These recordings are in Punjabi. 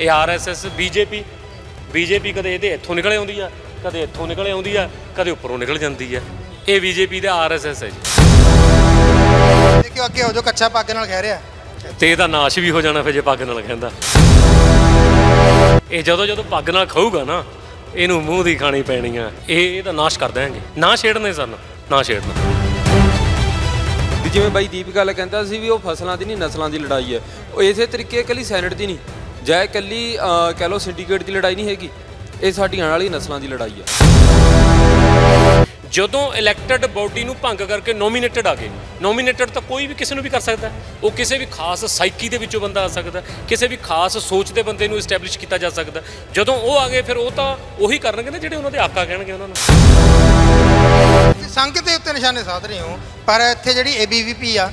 ਇਹ ਆਰਐਸਐਸ ਬੀਜੇਪੀ ਬੀਜੇਪੀ ਕਦੇ ਇਹਦੇ ਇੱਥੋਂ ਨਿਕਲ ਆਉਂਦੀ ਆ ਕਦੇ ਇੱਥੋਂ ਨਿਕਲ ਆਉਂਦੀ ਆ ਕਦੇ ਉੱਪਰੋਂ ਨਿਕਲ ਜਾਂਦੀ ਆ। ਇਹ ਬੀਜੇਪੀ ਦਾ ਆਰਐਸਐਸ ਹੈ ਜੀ। ਦੇਖਿਓ ਅੱਗੇ ਹੋ ਜੋ ਕੱਚਾ ਪੱਗ ਨਾਲ ਕਹਿ ਰਿਹਾ? ਤੇ ਇਹਦਾ ਨਾਸ਼ ਵੀ ਹੋ ਜਾਣਾ ਫਿਰ ਜੇ ਪੱਗ ਨਾਲ ਕਹਿੰਦਾ। ਇਹ ਜਦੋਂ ਜਦੋਂ ਪੱਗ ਨਾਲ ਖਾਊਗਾ ਨਾ ਇਹਨੂੰ ਮੂੰਹ ਦੀ ਖਾਣੀ ਪੈਣੀ ਆ। ਇਹ ਇਹਦਾ ਨਾਸ਼ ਕਰ ਦੇਣਗੇ ਨਾ ਛੇੜਨੇ ਸਨ ਨਾ ਛੇੜਨਾ। ਜਿਵੇਂ ਬਾਈ ਦੀਪ ਗੱਲ ਕਹਿੰਦਾ ਸੀ ਵੀ ਉਹ ਫਸਲਾਂ ਦੀ ਨਹੀਂ ਨਸਲਾਂ ਦੀ ਲੜਾਈ ਹੈ। ਉਹ ਇਸੇ ਤਰੀਕੇ ਇਕੱਲੀ ਸੈਨੇਟ ਦੀ ਨਹੀਂ। ਜਾਂ ਇਕੱਲੀ ਅਹ, ਕਹਿ ਲਓ ਸਿੰਡੀਕੇਟ ਦੀ ਲੜਾਈ ਨਹੀਂ ਹੈਗੀ ਇਹ ਸਾਡੀ ਆਉਣ ਵਾਲੀ ਨਸਲਾਂ ਦੀ ਲੜਾਈ ਹੈ ਜਦੋਂ ਇਲੈਕਟਡ ਬਾਡੀ ਨੂੰ ਭੰਗ ਕਰਕੇ ਨੋਮੀਨੇਟਡ ਆ ਗਏ ਨੋਮੀਨੇਟਡ ਤਾਂ ਕੋਈ ਵੀ ਕਿਸੇ ਨੂੰ ਵੀ ਕਰ ਸਕਦਾ ਹੈ। ਉਹ ਕਿਸੇ ਵੀ ਖਾਸ ਸਾਈਕੀ ਦੇ ਵਿੱਚੋਂ ਬੰਦਾ ਆ ਸਕਦਾ ਹੈ, ਕਿਸੇ ਵੀ ਖਾਸ ਸੋਚ ਦੇ ਬੰਦੇ ਨੂੰ ਐਸਟੈਬਲਿਸ਼ ਕੀਤਾ ਜਾ ਸਕਦਾ ਹੈ। ਜਦੋਂ ਉਹ ਆ ਗਏ ਫਿਰ ਉਹ ਤਾਂ ਉਹੀ ਕਰਨਗੇ ਨਾ ਜਿਹੜੇ ਉਹਨਾਂ ਦੇ ਆਕਾ ਕਹਿਣਗੇ ਉਹਨਾਂ ਨੂੰ ਤੁਸੀਂ ਸੰਘ ਦੇ ਉੱਤੇ ਨਿਸ਼ਾਨੇ ਸਾਧ ਰਹੇ ਹੋ ਪਰ ਇੱਥੇ ਜਿਹੜੀ ਏਬੀਵੀਪੀ ਆ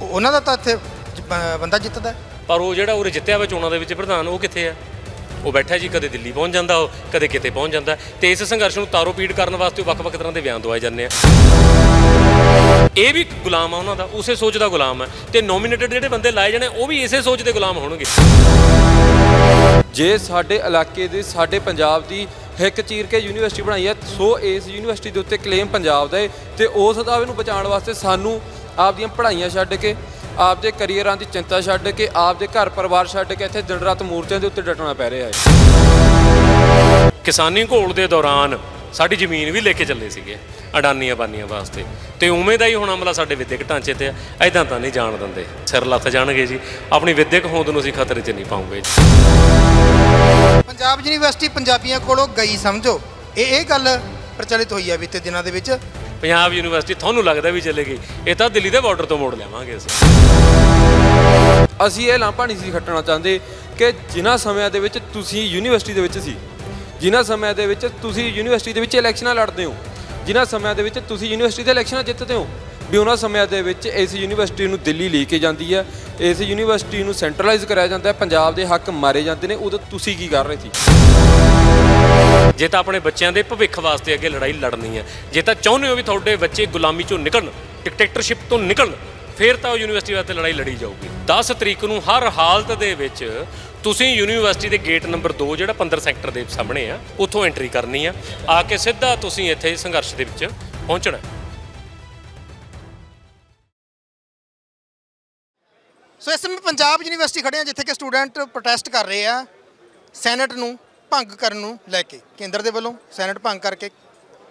ਉਹ- ਉਹਨਾਂ ਦਾ ਤਾਂ ਇੱਥੇ ਜ- ਬ- ਬੰਦਾ ਜਿੱਤਦਾ ਹੈ। ਪਰ ਉਹ ਜਿਹੜਾ ਉਹ ਜਿੱਤਿਆ ਵਾ ਚੋਣਾਂ ਦੇ ਵਿੱਚ ਪ੍ਰਧਾਨ, ਉਹ ਕਿੱਥੇ ਆ? ਉਹ ਬੈਠਾ ਜੀ, ਕਦੇ ਦਿੱਲੀ ਪਹੁੰਚ ਜਾਂਦਾ ਉਹ, ਕਦੇ ਕਿਤੇ ਪਹੁੰਚ ਜਾਂਦਾ। ਤੇ ਇਸ ਸੰਘਰਸ਼ ਨੂੰ ਤਾਰੋ ਪੀੜ ਕਰਨ ਵਾਸਤੇ ਉਹ ਵੱਖ-ਵੱਖ ਤਰ੍ਹਾਂ ਦੇ ਬਿਆਨ ਦਵਾਏ ਜਾਂਦੇ ਆ। ਇਹ ਵੀ ਗੁਲਾਮ ਆ ਉਹਨਾਂ ਦਾ, ਉਸੇ ਸੋਚ ਦਾ ਗੁਲਾਮ ਹੈ ਤੇ ਨੋਮੀਨੇਟਡ ਜਿਹੜੇ ਬੰਦੇ ਲਾਏ ਜਾਣੇ, ਉਹ ਵੀ ਇਸੇ ਸੋਚ ਦੇ ਗੁਲਾਮ ਹੋਣਗੇ। ਜੇ ਸਾਡੇ ਇਲਾਕੇ ਦੇ, ਸਾਡੇ ਪੰਜਾਬ ਦੀ ਹਿੱਕ ਚੀਰ ਕੇ ਯੂਨੀਵਰਸਿਟੀ ਬਣਾਈ ਹੈ, ਸੋ ਇਸ ਯੂਨੀਵਰਸਿਟੀ ਦੇ ਉੱਤੇ ਕਲੇਮ ਪੰਜਾਬ ਦਾ ਹੈ ਤੇ ਉਸ ਦਾਅਵੇ ਨੂੰ ਬਚਾਉਣ ਵਾਸਤੇ ਸਾਨੂੰ ਆਪਦੀਆਂ ਪੜ੍ਹਾਈਆਂ ਛੱਡ ਕੇ ਆਪਦੇ ਕੈਰੀਅਰਾਂ ਦੀ ਚਿੰਤਾ ਛੱਡ ਕੇ ਆਪਦੇ ਘਰ ਪਰਿਵਾਰ ਛੱਡ ਕੇ ਇੱਥੇ ਦਿਨ ਰਾਤ ਮੂਰਚਿਆਂ ਦੇ ਉੱਤੇ ਡਟਣਾ ਪੈ ਰਿਹਾ ਹੈ। ਕਿਸਾਨੀ ਘੋਲ ਦੇ ਦੌਰਾਨ ਸਾਡੀ ਜ਼ਮੀਨ ਵੀ ਲੈ ਕੇ ਚੱਲੇ ਸੀਗੇ ਅਡਾਨੀ ਅਬਾਨੀਆਂ ਵਾਸਤੇ। ਤੇ ਉਵੇਂ ਦਾ ਹੀ ਹੁਣ ਹਮਲਾ ਸਾਡੇ ਵਿਦਿਅਕ ਢਾਂਚੇ ਤੇ ਆ ਐਦਾਂ ਤਾਂ ਨਹੀਂ ਜਾਣ ਦਿੰਦੇ। ਸਿਰ ਲੱਥ ਜਾਣਗੇ ਜੀ ਆਪਣੀ ਵਿਦਿਅਕ ਹੋਂਦ ਨੂੰ ਅਸੀਂ ਖਤਰੇ 'ਚ ਨਹੀਂ ਪਾਉਂਗੇ ਪੰਜਾਬ ਯੂਨੀਵਰਸਿਟੀ ਪੰਜਾਬੀਆਂ ਕੋਲੋਂ ਗਈ ਸਮਝੋ। ਇਹ ਇਹ ਗੱਲ ਪ੍ਰਚਲਿਤ ਹੋਈ ਹੈ ਬੀਤੇ ਦਿਨਾਂ ਦੇ ਵਿੱਚ। ਪੰਜਾਬ ਯੂਨੀਵਰਸਿਟੀ ਤੁਹਾਨੂੰ ਲੱਗਦਾ ਵੀ ਚੱਲੇਗੀ ਇਹ ਤਾਂ ਦਿੱਲੀ ਦੇ ਬਾਰਡਰ ਤੋਂ ਮੋੜ ਲਿਆਵਾਂਗੇ ਅਸੀਂ। ਅਸੀਂ ਇਹ ਲਾਂਭਾ ਨਹੀਂ ਸੀ ਖੱਟਣਾ ਚਾਹੁੰਦੇ ਕਿ ਜਿਨ੍ਹਾਂ ਸਮਿਆਂ ਦੇ ਵਿੱਚ ਤੁਸੀਂ ਯੂਨੀਵਰਸਿਟੀ ਦੇ ਵਿੱਚ ਸੀ, ਜਿਨ੍ਹਾਂ ਸਮਿਆਂ ਦੇ ਵਿੱਚ ਤੁਸੀਂ ਯੂਨੀਵਰਸਿਟੀ ਦੇ ਵਿੱਚ ਇਲੈਕਸ਼ਨਾਂ ਲੜਦੇ ਹੋ, ਜਿਨ੍ਹਾਂ ਸਮਿਆਂ ਦੇ ਵਿੱਚ ਤੁਸੀਂ ਯੂਨੀਵਰਸਿਟੀ ਦੇ ਇਲੈਕਸ਼ਨਾਂ ਜਿੱਤਦੇ ਹੋ, ਵੀ ਉਹਨਾਂ ਸਮਿਆਂ ਦੇ ਵਿੱਚ ਇਸ ਯੂਨੀਵਰਸਿਟੀ ਨੂੰ ਦਿੱਲੀ ਲੈ ਕੇ ਜਾਂਦੀ ਹੈ, ਇਸ ਯੂਨੀਵਰਸਿਟੀ ਨੂੰ ਸੈਂਟਰਲਾਈਜ਼ ਕਰਾਇਆ ਜਾਂਦਾ ਹੈ, ਪੰਜਾਬ ਦੇ ਹੱਕ ਮਾਰੇ ਜਾਂਦੇ ਨੇ, ਉਦੋਂ ਤੁਸੀਂ ਕੀ ਕਰ ਰਹੇ ਸੀ? ਜੇ ਤਾਂ ਆਪਣੇ ਬੱਚਿਆਂ ਦੇ ਭਵਿੱਖ ਵਾਸਤੇ ਅੱਗੇ ਲੜਾਈ ਲੜਨੀ ਹੈ। ਜੇ ਤਾਂ ਚਾਹੁੰਦੇ ਹੋ ਵੀ ਤੁਹਾਡੇ ਬੱਚੇ ਗੁਲਾਮੀ ਚੋਂ ਨਿਕਲਣ ਡਿਕਟੇਟਰਸ਼ਿਪ ਤੋਂ ਨਿਕਲਣ, ਫਿਰ ਤਾਂ ਉਹ ਯੂਨੀਵਰਸਿਟੀ ਵਾਸਤੇ ਲੜਾਈ ਲੜੀ ਜਾਊਗੀ। 10 ਤਰੀਕ ਨੂੰ ਹਰ ਹਾਲਤ ਦੇ ਵਿੱਚ ਤੁਸੀਂ ਯੂਨੀਵਰਸਿਟੀ ਦੇ ਗੇਟ ਨੰਬਰ 2 ਜਿਹੜਾ 15 ਸੈਕਟਰ ਦੇ ਸਾਹਮਣੇ ਆ, ਉੱਥੋਂ ਐਂਟਰੀ ਕਰਨੀ ਆ। ਆ ਕੇ ਸਿੱਧਾ ਤੁਸੀਂ ਇੱਥੇ ਸੰਘਰਸ਼ ਦੇ ਵਿੱਚ ਪਹੁੰਚਣਾ। ਸੋ ਇਸ ਸਮੇਂ ਪੰਜਾਬ ਯੂਨੀਵਰਸਿਟੀ ਖੜੇ ਆ, ਜਿੱਥੇ ਕਿ ਸਟੂਡੈਂਟ ਪ੍ਰੋਟੈਸਟ ਕਰ ਰਹੇ ਆ, ਸੈਨੇਟ ਨੂੰ। ਭੰਗ ਕਰਨ ਨੂੰ ਲੈ ਕੇ, ਕੇਂਦਰ ਦੇ ਵੱਲੋਂ ਸੈਨੇਟ ਭੰਗ ਕਰਕੇ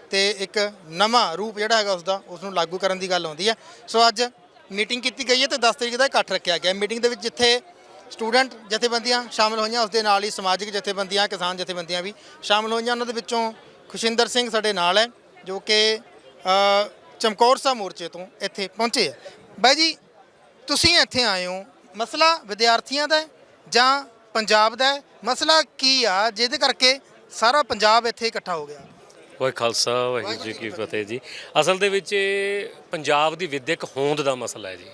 ਤੇ ਇੱਕ ਨਵਾਂ ਰੂਪ ਜਿਹੜਾ ਹੈਗਾ ਉਸ ਦਾ ਉਸ ਨੂੰ ਲਾਗੂ ਕਰਨ ਦੀ ਗੱਲ ਆਉਂਦੀ ਹੈ। ਸੋ ਅੱਜ ਮੀਟਿੰਗ ਕੀਤੀ ਗਈ ਹੈ ਤੇ 10 ਤਰੀਕ ਦਾ ਇਕੱਠ ਰੱਖਿਆ ਗਿਆ। ਮੀਟਿੰਗ ਦੇ ਵਿੱਚ ਜਿੱਥੇ ਸਟੂਡੈਂਟ ਜਥੇਬੰਦੀਆਂ ਸ਼ਾਮਲ ਹੋਈਆਂ ਉਸ ਦੇ ਨਾਲ ਹੀ ਸਮਾਜਿਕ ਜਥੇਬੰਦੀਆਂ, ਕਿਸਾਨ ਜਥੇਬੰਦੀਆਂ ਵੀ ਸ਼ਾਮਲ ਹੋਈਆਂ। ਉਹਨਾਂ ਦੇ ਵਿੱਚੋਂ ਖੁਸ਼ਿੰਦਰ ਸਿੰਘ ਸਾਡੇ ਨਾਲ ਹੈ, ਜੋ ਕਿ ਚਮਕੌਰ ਸਾਹਿਬ ਮੋਰਚੇ ਤੋਂ ਇੱਥੇ ਪਹੁੰਚੇ ਹੈ। ਬਾਈ ਜੀ, ਤੁਸੀਂ ਇੱਥੇ ਆਏ ਹੋ। ਮਸਲਾ ਵਿਦਿਆਰਥੀਆਂ ਦਾ ਜਾਂ ਪੰਜਾਬ ਦਾ ਹੈ। ਮਸਲਾ ਕੀ ਆ? ਜਿਹਦੇ ਕਰਕੇ ਸਾਰਾ ਪੰਜਾਬ ਇੱਥੇ ਇਕੱਠਾ ਹੋ ਗਿਆ। ਵਾਹਿ ਖਾਲਸਾ, ਵਾਹਿਗੁਰੂ ਜੀ ਕੀ ਫਤਿਹ ਜੀ। ਅਸਲ ਦੇ ਵਿੱਚ ਇਹ ਪੰਜਾਬ ਦੀ ਵਿਦਿਅਕ ਹੋਂਦ ਦਾ ਮਸਲਾ ਹੈ ਜੀ।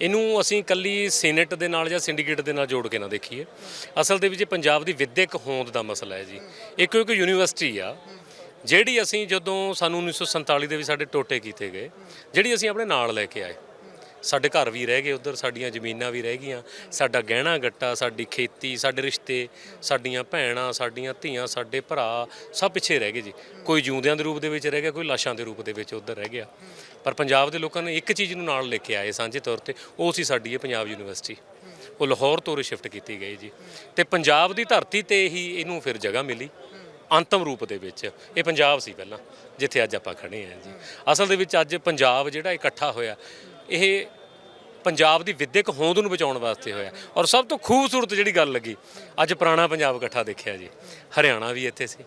ਇਹਨੂੰ ਅਸੀਂ ਕੱਲੀ ਸੈਨੇਟ ਦੇ ਨਾਲ ਜਾਂ ਸਿੰਡੀਕੇਟ ਦੇ ਨਾਲ ਜੋੜ ਕੇ ਨਾ ਦੇਖੀਏ। ਅਸਲ ਦੇ ਵਿੱਚ ਇਹ ਪੰਜਾਬ ਦੀ ਵਿਦਿਅਕ ਹੋਂਦ ਦਾ ਮਸਲਾ ਹੈ ਜੀ। ਇੱਕੋ ਇੱਕ ਯੂਨੀਵਰਸਿਟੀ ਆ, ਜਿਹੜੀ ਅਸੀਂ ਜਦੋਂ ਸਾਨੂੰ 1947 ਦੇ ਵਿੱਚ ਸਾਡੇ ਟੋਟੇ ਕੀਤੇ ਗਏ, ਜਿਹੜੀ ਅਸੀਂ ਆਪਣੇ ਨਾਲ ਲੈ ਕੇ ਆਏ। ਸਾਡੇ ਘਰ ਵੀ ਰਹਿ ਗਏ ਉਧਰ, ਸਾਡੀਆਂ ਜ਼ਮੀਨਾਂ ਵੀ ਰਹਿ ਗਈਆਂ। ਸਾਡਾ ਗਹਿਣਾ ਗੱਟਾ, ਸਾਡੀ ਖੇਤੀ, ਸਾਡੇ ਰਿਸ਼ਤੇ, ਸਾਡੀਆਂ ਭੈਣਾਂ, ਸਾਡੀਆਂ ਧੀਆਂ, ਸਾਡੇ ਭਰਾ, ਸਭ ਪਿੱਛੇ ਰਹਿ ਗਏ ਜੀ। ਕੋਈ ਜਿਉਂਦਿਆਂ ਦੇ ਰੂਪ ਦੇ ਵਿੱਚ ਰਹਿ ਗਿਆ, ਕੋਈ ਲਾਸ਼ਾਂ ਦੇ ਰੂਪ ਦੇ ਵਿੱਚ ਉਧਰ ਰਹਿ ਗਿਆ। ਪਰ ਪੰਜਾਬ ਦੇ ਲੋਕਾਂ ਨੇ ਇੱਕ ਚੀਜ਼ ਨੂੰ ਨਾਲ ਲੈ ਕੇ ਆਏ ਸਾਂਝੇ ਤੌਰ ਤੇ, ਉਹ ਸੀ ਸਾਡੀ ਇਹ ਪੰਜਾਬ ਯੂਨੀਵਰਸਿਟੀ। ਉਹ ਲਾਹੌਰ ਤੋਂ ਸ਼ਿਫਟ ਕੀਤੀ ਗਈ ਜੀ। ਤੇ ਪੰਜਾਬ ਦੀ ਧਰਤੀ ਤੇ ਹੀ ਇਹਨੂੰ ਫਿਰ ਜਗ੍ਹਾ ਮਿਲੀ, ਅੰਤਮ ਰੂਪ ਦੇ ਵਿੱਚ। ਇਹ ਪੰਜਾਬ ਸੀ ਪਹਿਲਾਂ, ਜਿੱਥੇ ਅੱਜ ਆਪਾਂ ਖੜੇ ਹਾਂ ਜੀ। ਅਸਲ ਦੇ ਵਿੱਚ ਅੱਜ ਪੰਜਾਬ ਜਿਹੜਾ ਇਕੱਠਾ ਹੋਇਆ ਇਹ ਪੰਜਾਬ ਦੀ ਵਿੱਦਿਅਕ ਹੋਂਦ ਨੂੰ ਬਚਾਉਣ ਵਾਸਤੇ ਹੋਇਆ। ਔਰ ਸਭ ਤੋਂ ਖੂਬਸੂਰਤ ਜਿਹੜੀ ਗੱਲ ਲੱਗੀ ਅੱਜ ਪੁਰਾਣਾ ਪੰਜਾਬ ਇਕੱਠਾ ਦੇਖਿਆ ਜੀ। ਹਰਿਆਣਾ ਵੀ ਇੱਥੇ ਸੀ,